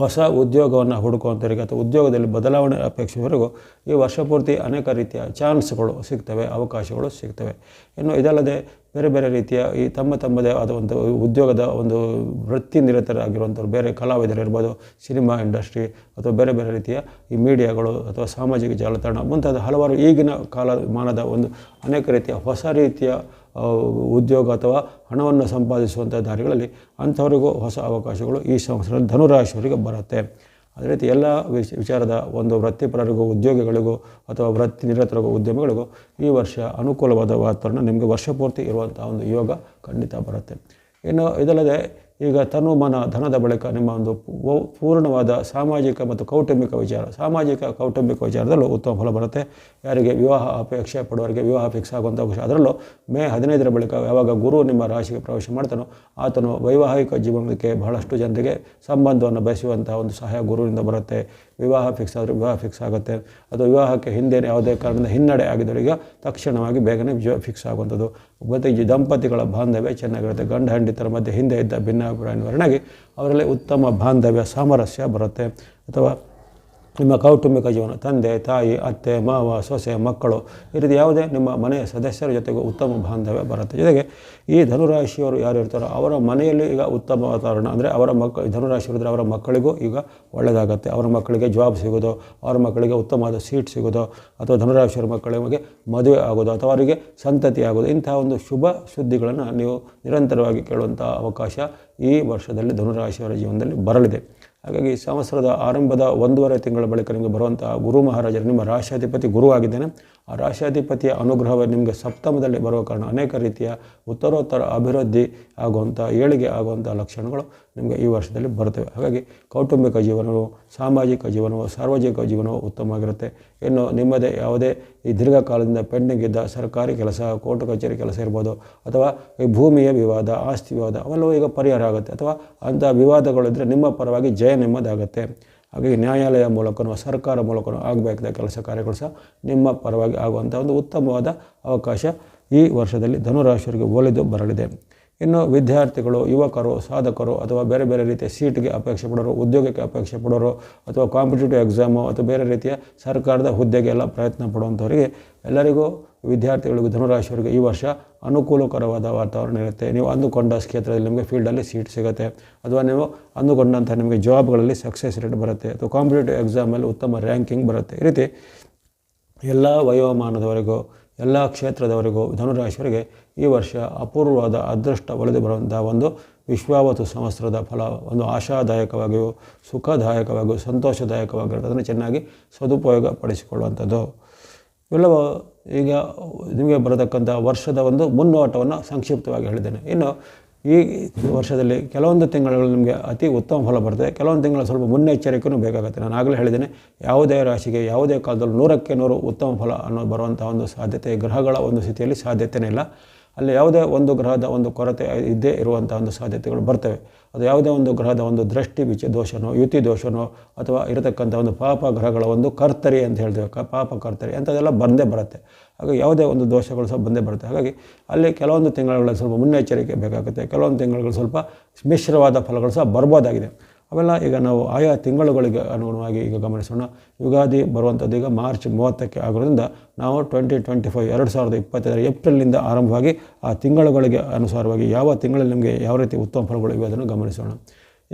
ಹೊಸ ಉದ್ಯೋಗವನ್ನು ಹುಡುಕುವಂಥವರಿಗೆ ಅಥವಾ ಉದ್ಯೋಗದಲ್ಲಿ ಬದಲಾವಣೆ ಅಪೇಕ್ಷೆವರೆಗೂ ಈ ವರ್ಷ ಪೂರ್ತಿ ಅನೇಕ ರೀತಿಯ ಚಾನ್ಸ್ಗಳು ಸಿಗ್ತವೆ, ಅವಕಾಶಗಳು ಸಿಗ್ತವೆ. ಇನ್ನು ಇದಲ್ಲದೆ ಬೇರೆ ಬೇರೆ ರೀತಿಯ ಈ ತಮ್ಮ ತಮ್ಮದೇ ಆದ ಒಂದು ಉದ್ಯೋಗದ ಒಂದು ವೃತ್ತಿ ನಿರತರಾಗಿರುವಂಥವ್ರು, ಬೇರೆ ಕಲಾವಿದರಿರ್ಬೋದು, ಸಿನಿಮಾ ಇಂಡಸ್ಟ್ರಿ ಅಥವಾ ಬೇರೆ ಬೇರೆ ರೀತಿಯ ಈ ಮೀಡಿಯಾಗಳು ಅಥವಾ ಸಾಮಾಜಿಕ ಜಾಲತಾಣ ಮುಂತಾದ ಹಲವಾರು ಈಗಿನ ಕಾಲಮಾನದ ಒಂದು ಅನೇಕ ರೀತಿಯ ಹೊಸ ರೀತಿಯ ಉದ್ಯೋಗ ಅಥವಾ ಹಣವನ್ನು ಸಂಪಾದಿಸುವಂಥ ದಾರಿಗಳಲ್ಲಿ ಅಂಥವರಿಗೂ ಹೊಸ ಅವಕಾಶಗಳು ಈ ಸಂವತ್ಸರದಲ್ಲಿ ಧನುರಾಶಿಯವರಿಗೆ ಬರುತ್ತೆ. ಅದೇ ರೀತಿ ಎಲ್ಲ ವಿಚ, ವಿಚಾರದ ಒಂದು ವೃತ್ತಿಪರರಿಗೂ, ಉದ್ಯೋಗಿಗಳಿಗೂ ಅಥವಾ ವೃತ್ತಿ ನಿರತರಿಗೂ, ಉದ್ಯಮಿಗಳಿಗೂ ಈ ವರ್ಷ ಅನುಕೂಲವಾದ ವಾತಾವರಣ ನಿಮಗೆ ವರ್ಷ ಪೂರ್ತಿ ಇರುವಂಥ ಒಂದು ಯೋಗ ಖಂಡಿತ ಬರುತ್ತೆ. ಇನ್ನು ಇದಲ್ಲದೆ ಈಗ ತನು ಮನ ಧನದ ಬಳಿಕ ನಿಮ್ಮ ಒಂದು ಪೂರ್ಣವಾದ ಸಾಮಾಜಿಕ ಮತ್ತು ಕೌಟುಂಬಿಕ ವಿಚಾರ, ಸಾಮಾಜಿಕ ಕೌಟುಂಬಿಕ ವಿಚಾರದಲ್ಲೂ ಉತ್ತಮ ಫಲ ಬರುತ್ತೆ. ಯಾರಿಗೆ ವಿವಾಹ ಅಪೇಕ್ಷೆ ಪಡುವವರಿಗೆ ವಿವಾಹ ಫಿಕ್ಸ್ ಆಗುವಂಥ ಅವಕಾಶ. ಅದರಲ್ಲೂ ಮೇ ಹದಿನೈದರ ಬಳಿಕ ಯಾವಾಗ ಗುರು ನಿಮ್ಮ ರಾಶಿಗೆ ಪ್ರವೇಶ ಮಾಡ್ತಾನೋ, ಆತನು ವೈವಾಹಿಕ ಜೀವನಕ್ಕೆ ಬಹಳಷ್ಟು ಜನರಿಗೆ ಸಂಬಂಧವನ್ನು ಬಯಸುವಂಥ ಒಂದು ಸಹಾಯ ಗುರುವಿನಿಂದ ಬರುತ್ತೆ. ವಿವಾಹ ಫಿಕ್ಸ್ ಆದರೆ ವಿವಾಹ ಫಿಕ್ಸ್ ಆಗುತ್ತೆ. ಅದು ವಿವಾಹಕ್ಕೆ ಹಿಂದೆ ಯಾವುದೇ ಕಾರಣದಿಂದ ಹಿನ್ನಡೆ ಆಗಿದ್ದವರಿಗೆ ತಕ್ಷಣವಾಗಿ ಬೇಗನೆ ಫಿಕ್ಸ್ ಆಗುವಂಥದ್ದು. ಈ ದಂಪತಿಗಳ ಬಾಂಧವ್ಯ ಚೆನ್ನಾಗಿರುತ್ತೆ. ಗಂಡ ಹೆಂಡತಿಯರ ಮಧ್ಯೆ ಹಿಂದೆ ಇದ್ದ ಭಿನ್ನಾಭಿಪ್ರಾಯ ಅವರಲ್ಲಿ ಉತ್ತಮ ಬಾಂಧವ್ಯ ಸಾಮರಸ್ಯ ಬರುತ್ತೆ. ಅಥವಾ ನಿಮ್ಮ ಕೌಟುಂಬಿಕ ಜೀವನ, ತಂದೆ, ತಾಯಿ, ಅತ್ತೆ, ಮಾವ, ಸೊಸೆ, ಮಕ್ಕಳು ಈ ಯಾವುದೇ ನಿಮ್ಮ ಮನೆಯ ಸದಸ್ಯರ ಜೊತೆಗೂ ಉತ್ತಮ ಬಾಂಧವ್ಯ ಬರುತ್ತೆ. ಜೊತೆಗೆ ಈ ಧನುರಾಶಿಯವರು ಯಾರು ಇರ್ತಾರೋ ಅವರ ಮನೆಯಲ್ಲಿ ಈಗ ಉತ್ತಮ ವಾತಾವರಣ ಅಂದರೆ ಅವರ ಮಕ್ಕ ಧನುರಾಶಿ ಇದ್ದರೆ ಅವರ ಮಕ್ಕಳಿಗೂ ಈಗ ಒಳ್ಳೆಯದಾಗುತ್ತೆ ಅವರ ಮಕ್ಕಳಿಗೆ ಜಾಬ್ ಸಿಗೋದು, ಅವರ ಮಕ್ಕಳಿಗೆ ಉತ್ತಮವಾದ ಸೀಟ್ ಸಿಗೋದು, ಅಥವಾ ಧನುರಾಶಿಯವರ ಮಕ್ಕಳಿಗೆ ಮದುವೆ ಆಗೋದು, ಅಥವಾ ಅವರಿಗೆ ಸಂತತಿ ಆಗೋದು ಇಂತಹ ಒಂದು ಶುಭ ಸುದ್ದಿಗಳನ್ನು ನೀವು ನಿರಂತರವಾಗಿ ಕೇಳುವಂಥ ಅವಕಾಶ ಈ ವರ್ಷದಲ್ಲಿ ಧನುರಾಶಿಯವರ ಜೀವನದಲ್ಲಿ ಬರಲಿದೆ. ಹಾಗಾಗಿ ಸಂವತ್ಸರದ ಆರಂಭದ ಒಂದೂವರೆ ತಿಂಗಳ ಬಳಿಕ ನಿಮಗೆ ಬರುವಂತಹ ಗುರು ಮಹಾರಾಜರು ನಿಮ್ಮ ರಾಶಿಯಾಧಿಪತಿ ಗುರು ಆಗಿದ್ದೇನೆ ಆ ರಾಶಿಯಾಧಿಪತಿಯ ಅನುಗ್ರಹವೇ ನಿಮಗೆ ಸಪ್ತಮದಲ್ಲಿ ಬರುವ ಕಾರಣ ಅನೇಕ ರೀತಿಯ ಉತ್ತರೋತ್ತರ ಅಭಿವೃದ್ಧಿ ಆಗುವಂಥ ಏಳಿಗೆ ಆಗುವಂಥ ಲಕ್ಷಣಗಳು ನಿಮಗೆ ಈ ವರ್ಷದಲ್ಲಿ ಬರುತ್ತವೆ. ಹಾಗಾಗಿ ಕೌಟುಂಬಿಕ ಜೀವನವು ಸಾಮಾಜಿಕ ಜೀವನವು ಸಾರ್ವಜನಿಕ ಜೀವನವು ಉತ್ತಮವಾಗಿರುತ್ತೆ. ಇನ್ನು ನಿಮ್ಮದೇ ಯಾವುದೇ ಈ ದೀರ್ಘಕಾಲದಿಂದ ಪೆಂಡಿಂಗ್ ಇದ್ದ ಸರ್ಕಾರಿ ಕೆಲಸ, ಕೋರ್ಟ್ ಕಚೇರಿ ಕೆಲಸ ಇರ್ಬೋದು, ಅಥವಾ ಈ ಭೂಮಿಯ ವಿವಾದ, ಆಸ್ತಿ ವಿವಾದ ಅವೆಲ್ಲವೂ ಈಗ ಪರಿಹಾರ ಆಗುತ್ತೆ. ಅಥವಾ ಅಂಥ ವಿವಾದಗಳಿದ್ದರೆ ನಿಮ್ಮ ಪರವಾಗಿ ಜಯ ನಿಮ್ಮದಾಗುತ್ತೆ. ಹಾಗಾಗಿ ನ್ಯಾಯಾಲಯ ಮೂಲಕನೋ ಸರ್ಕಾರ ಮೂಲಕನೋ ಆಗಬೇಕಾದ ಕೆಲಸ ಕಾರ್ಯಗಳು ಸಹ ನಿಮ್ಮ ಪರವಾಗಿ ಆಗುವಂಥ ಒಂದು ಉತ್ತಮವಾದ ಅವಕಾಶ ಈ ವರ್ಷದಲ್ಲಿ ಧನುರಾಶಿಯವರಿಗೆ ಒಲಿದು ಬರಲಿದೆ. ಇನ್ನು ವಿದ್ಯಾರ್ಥಿಗಳು, ಯುವಕರು, ಸಾಧಕರು ಅಥವಾ ಬೇರೆ ಬೇರೆ ರೀತಿಯ ಸೀಟ್ಗೆ ಅಪೇಕ್ಷೆ ಪಡೋರು, ಉದ್ಯೋಗಕ್ಕೆ ಅಪೇಕ್ಷೆ ಪಡೋರು ಅಥವಾ ಕಾಂಪಿಟೇಟಿವ್ ಎಕ್ಸಾಮು ಅಥವಾ ಬೇರೆ ರೀತಿಯ ಸರ್ಕಾರದ ಹುದ್ದೆಗೆ ಎಲ್ಲ ಪ್ರಯತ್ನ ಪಡುವಂಥವರಿಗೆ ಎಲ್ಲರಿಗೂ ವಿದ್ಯಾರ್ಥಿಗಳಿಗೂ ಧನುರಾಶಿಯವರಿಗೆ ಈ ವರ್ಷ ಅನುಕೂಲಕರವಾದ ವಾತಾವರಣ ಇರುತ್ತೆ. ನೀವು ಅಂದುಕೊಂಡ ಕ್ಷೇತ್ರದಲ್ಲಿ ನಿಮಗೆ ಫೀಲ್ಡಲ್ಲಿ ಸೀಟ್ ಸಿಗುತ್ತೆ. ಅಥವಾ ನೀವು ಅಂದುಕೊಂಡಂಥ ನಿಮಗೆ ಜಾಬ್ಗಳಲ್ಲಿ ಸಕ್ಸಸ್ ರೇಟ್ ಬರುತ್ತೆ. ಅಥವಾ ಕಾಂಪಿಟೇಟಿವ್ ಎಕ್ಸಾಮಲ್ಲಿ ಉತ್ತಮ ರ್ಯಾಂಕಿಂಗ್ ಬರುತ್ತೆ. ಈ ರೀತಿ ಎಲ್ಲ ವಯೋಮಾನದವರೆಗೂ, ಎಲ್ಲ ಕ್ಷೇತ್ರದವರೆಗೂ ಧನುರಾಶಿಯವರಿಗೆ ಈ ವರ್ಷ ಅಪೂರ್ವವಾದ ಅದೃಷ್ಟ ಒಲಿದು ಬರುವಂಥ ಒಂದು ವಿಶ್ವಾವತು ಸಂವತ್ಸರದ ಫಲ, ಒಂದು ಆಶಾದಾಯಕವಾಗಿಯೂ ಸುಖದಾಯಕವಾಗಿಯೂ ಸಂತೋಷದಾಯಕವಾಗಿರೋದನ್ನು ಚೆನ್ನಾಗಿ ಸದುಪಯೋಗ ಪಡಿಸಿಕೊಳ್ಳುವಂಥದ್ದು ಇವೆಲ್ಲವೂ ಈಗ ನಿಮಗೆ ಬರತಕ್ಕಂಥ ವರ್ಷದ ಒಂದು ಮುನ್ನೋಟವನ್ನು ಸಂಕ್ಷಿಪ್ತವಾಗಿ ಹೇಳಿದ್ದೇನೆ. ಇನ್ನು ಈ ವರ್ಷದಲ್ಲಿ ಕೆಲವೊಂದು ತಿಂಗಳಲ್ಲಿ ನಿಮಗೆ ಅತಿ ಉತ್ತಮ ಫಲ ಬರ್ತದೆ. ಕೆಲವೊಂದು ತಿಂಗಳು ಸ್ವಲ್ಪ ಮುನ್ನೆಚ್ಚರಿಕೆಯೂ ಬೇಕಾಗುತ್ತೆ. ನಾನು ಆಗಲೇ ಹೇಳಿದ್ದೇನೆ, ಯಾವುದೇ ರಾಶಿಗೆ ಯಾವುದೇ ಕಾಲದಲ್ಲಿ ನೂರಕ್ಕೆ ನೂರು ಉತ್ತಮ ಫಲ ಅನ್ನೋದು ಬರುವಂಥ ಒಂದು ಸಾಧ್ಯತೆ, ಗ್ರಹಗಳ ಒಂದು ಸ್ಥಿತಿಯಲ್ಲಿ ಸಾಧ್ಯತೆಯೇ ಇಲ್ಲ. ಅಲ್ಲಿ ಯಾವುದೇ ಒಂದು ಗ್ರಹದ ಒಂದು ಕೊರತೆ ಇದ್ದೇ ಇರುವಂಥ ಒಂದು ಸಾಧ್ಯತೆಗಳು ಬರ್ತವೆ. ಅದು ಯಾವುದೇ ಒಂದು ಗ್ರಹದ ಒಂದು ದೃಷ್ಟಿ, ವಿಚ ದೋಷನೋ, ಯುತಿ ದೋಷನೋ, ಅಥವಾ ಇರತಕ್ಕಂಥ ಒಂದು ಪಾಪ ಗ್ರಹಗಳ ಒಂದು ಕರ್ತರಿ ಅಂತ ಹೇಳ್ತೇವೆ. ಕ, ಪಾಪ ಕರ್ತರಿ ಅಂಥದ್ದೆಲ್ಲ ಬಂದೇ ಬರುತ್ತೆ. ಹಾಗಾಗಿ ಯಾವುದೇ ಒಂದು ದೋಷಗಳು ಸಹ ಬಂದೇ ಬರುತ್ತೆ. ಹಾಗಾಗಿ ಅಲ್ಲಿ ಕೆಲವೊಂದು ತಿಂಗಳುಗಳಲ್ಲಿ ಸ್ವಲ್ಪ ಮುನ್ನೆಚ್ಚರಿಕೆ ಬೇಕಾಗುತ್ತೆ. ಕೆಲವೊಂದು ತಿಂಗಳುಗಳು ಸ್ವಲ್ಪ ಮಿಶ್ರವಾದ ಫಲಗಳು ಸಹ ಬರ್ಬೋದಾಗಿದೆ. ಅವೆಲ್ಲ ಈಗ ನಾವು ಆಯಾ ತಿಂಗಳುಗಳಿಗೆ ಅನುಗುಣವಾಗಿ ಈಗ ಗಮನಿಸೋಣ. ಯುಗಾದಿ ಬರುವಂಥದ್ದು ಈಗ ಮಾರ್ಚ್ ಮೂವತ್ತಕ್ಕೆ ಆಗೋದ್ರಿಂದ ನಾವು ಟ್ವೆಂಟಿ ಟ್ವೆಂಟಿ ಫೈವ್ ಎರಡು ಸಾವಿರದ ಇಪ್ಪತ್ತೈದರ ಏಪ್ರಿಲ್ನಿಂದ ಆರಂಭವಾಗಿ ಆ ತಿಂಗಳುಗಳಿಗೆ ಅನುಸಾರವಾಗಿ ಯಾವ ತಿಂಗಳಲ್ಲಿ ನಿಮಗೆ ಯಾವ ರೀತಿ ಉತ್ತಮ ಫಲಗಳು ಇವೆ ಅದನ್ನು ಗಮನಿಸೋಣ.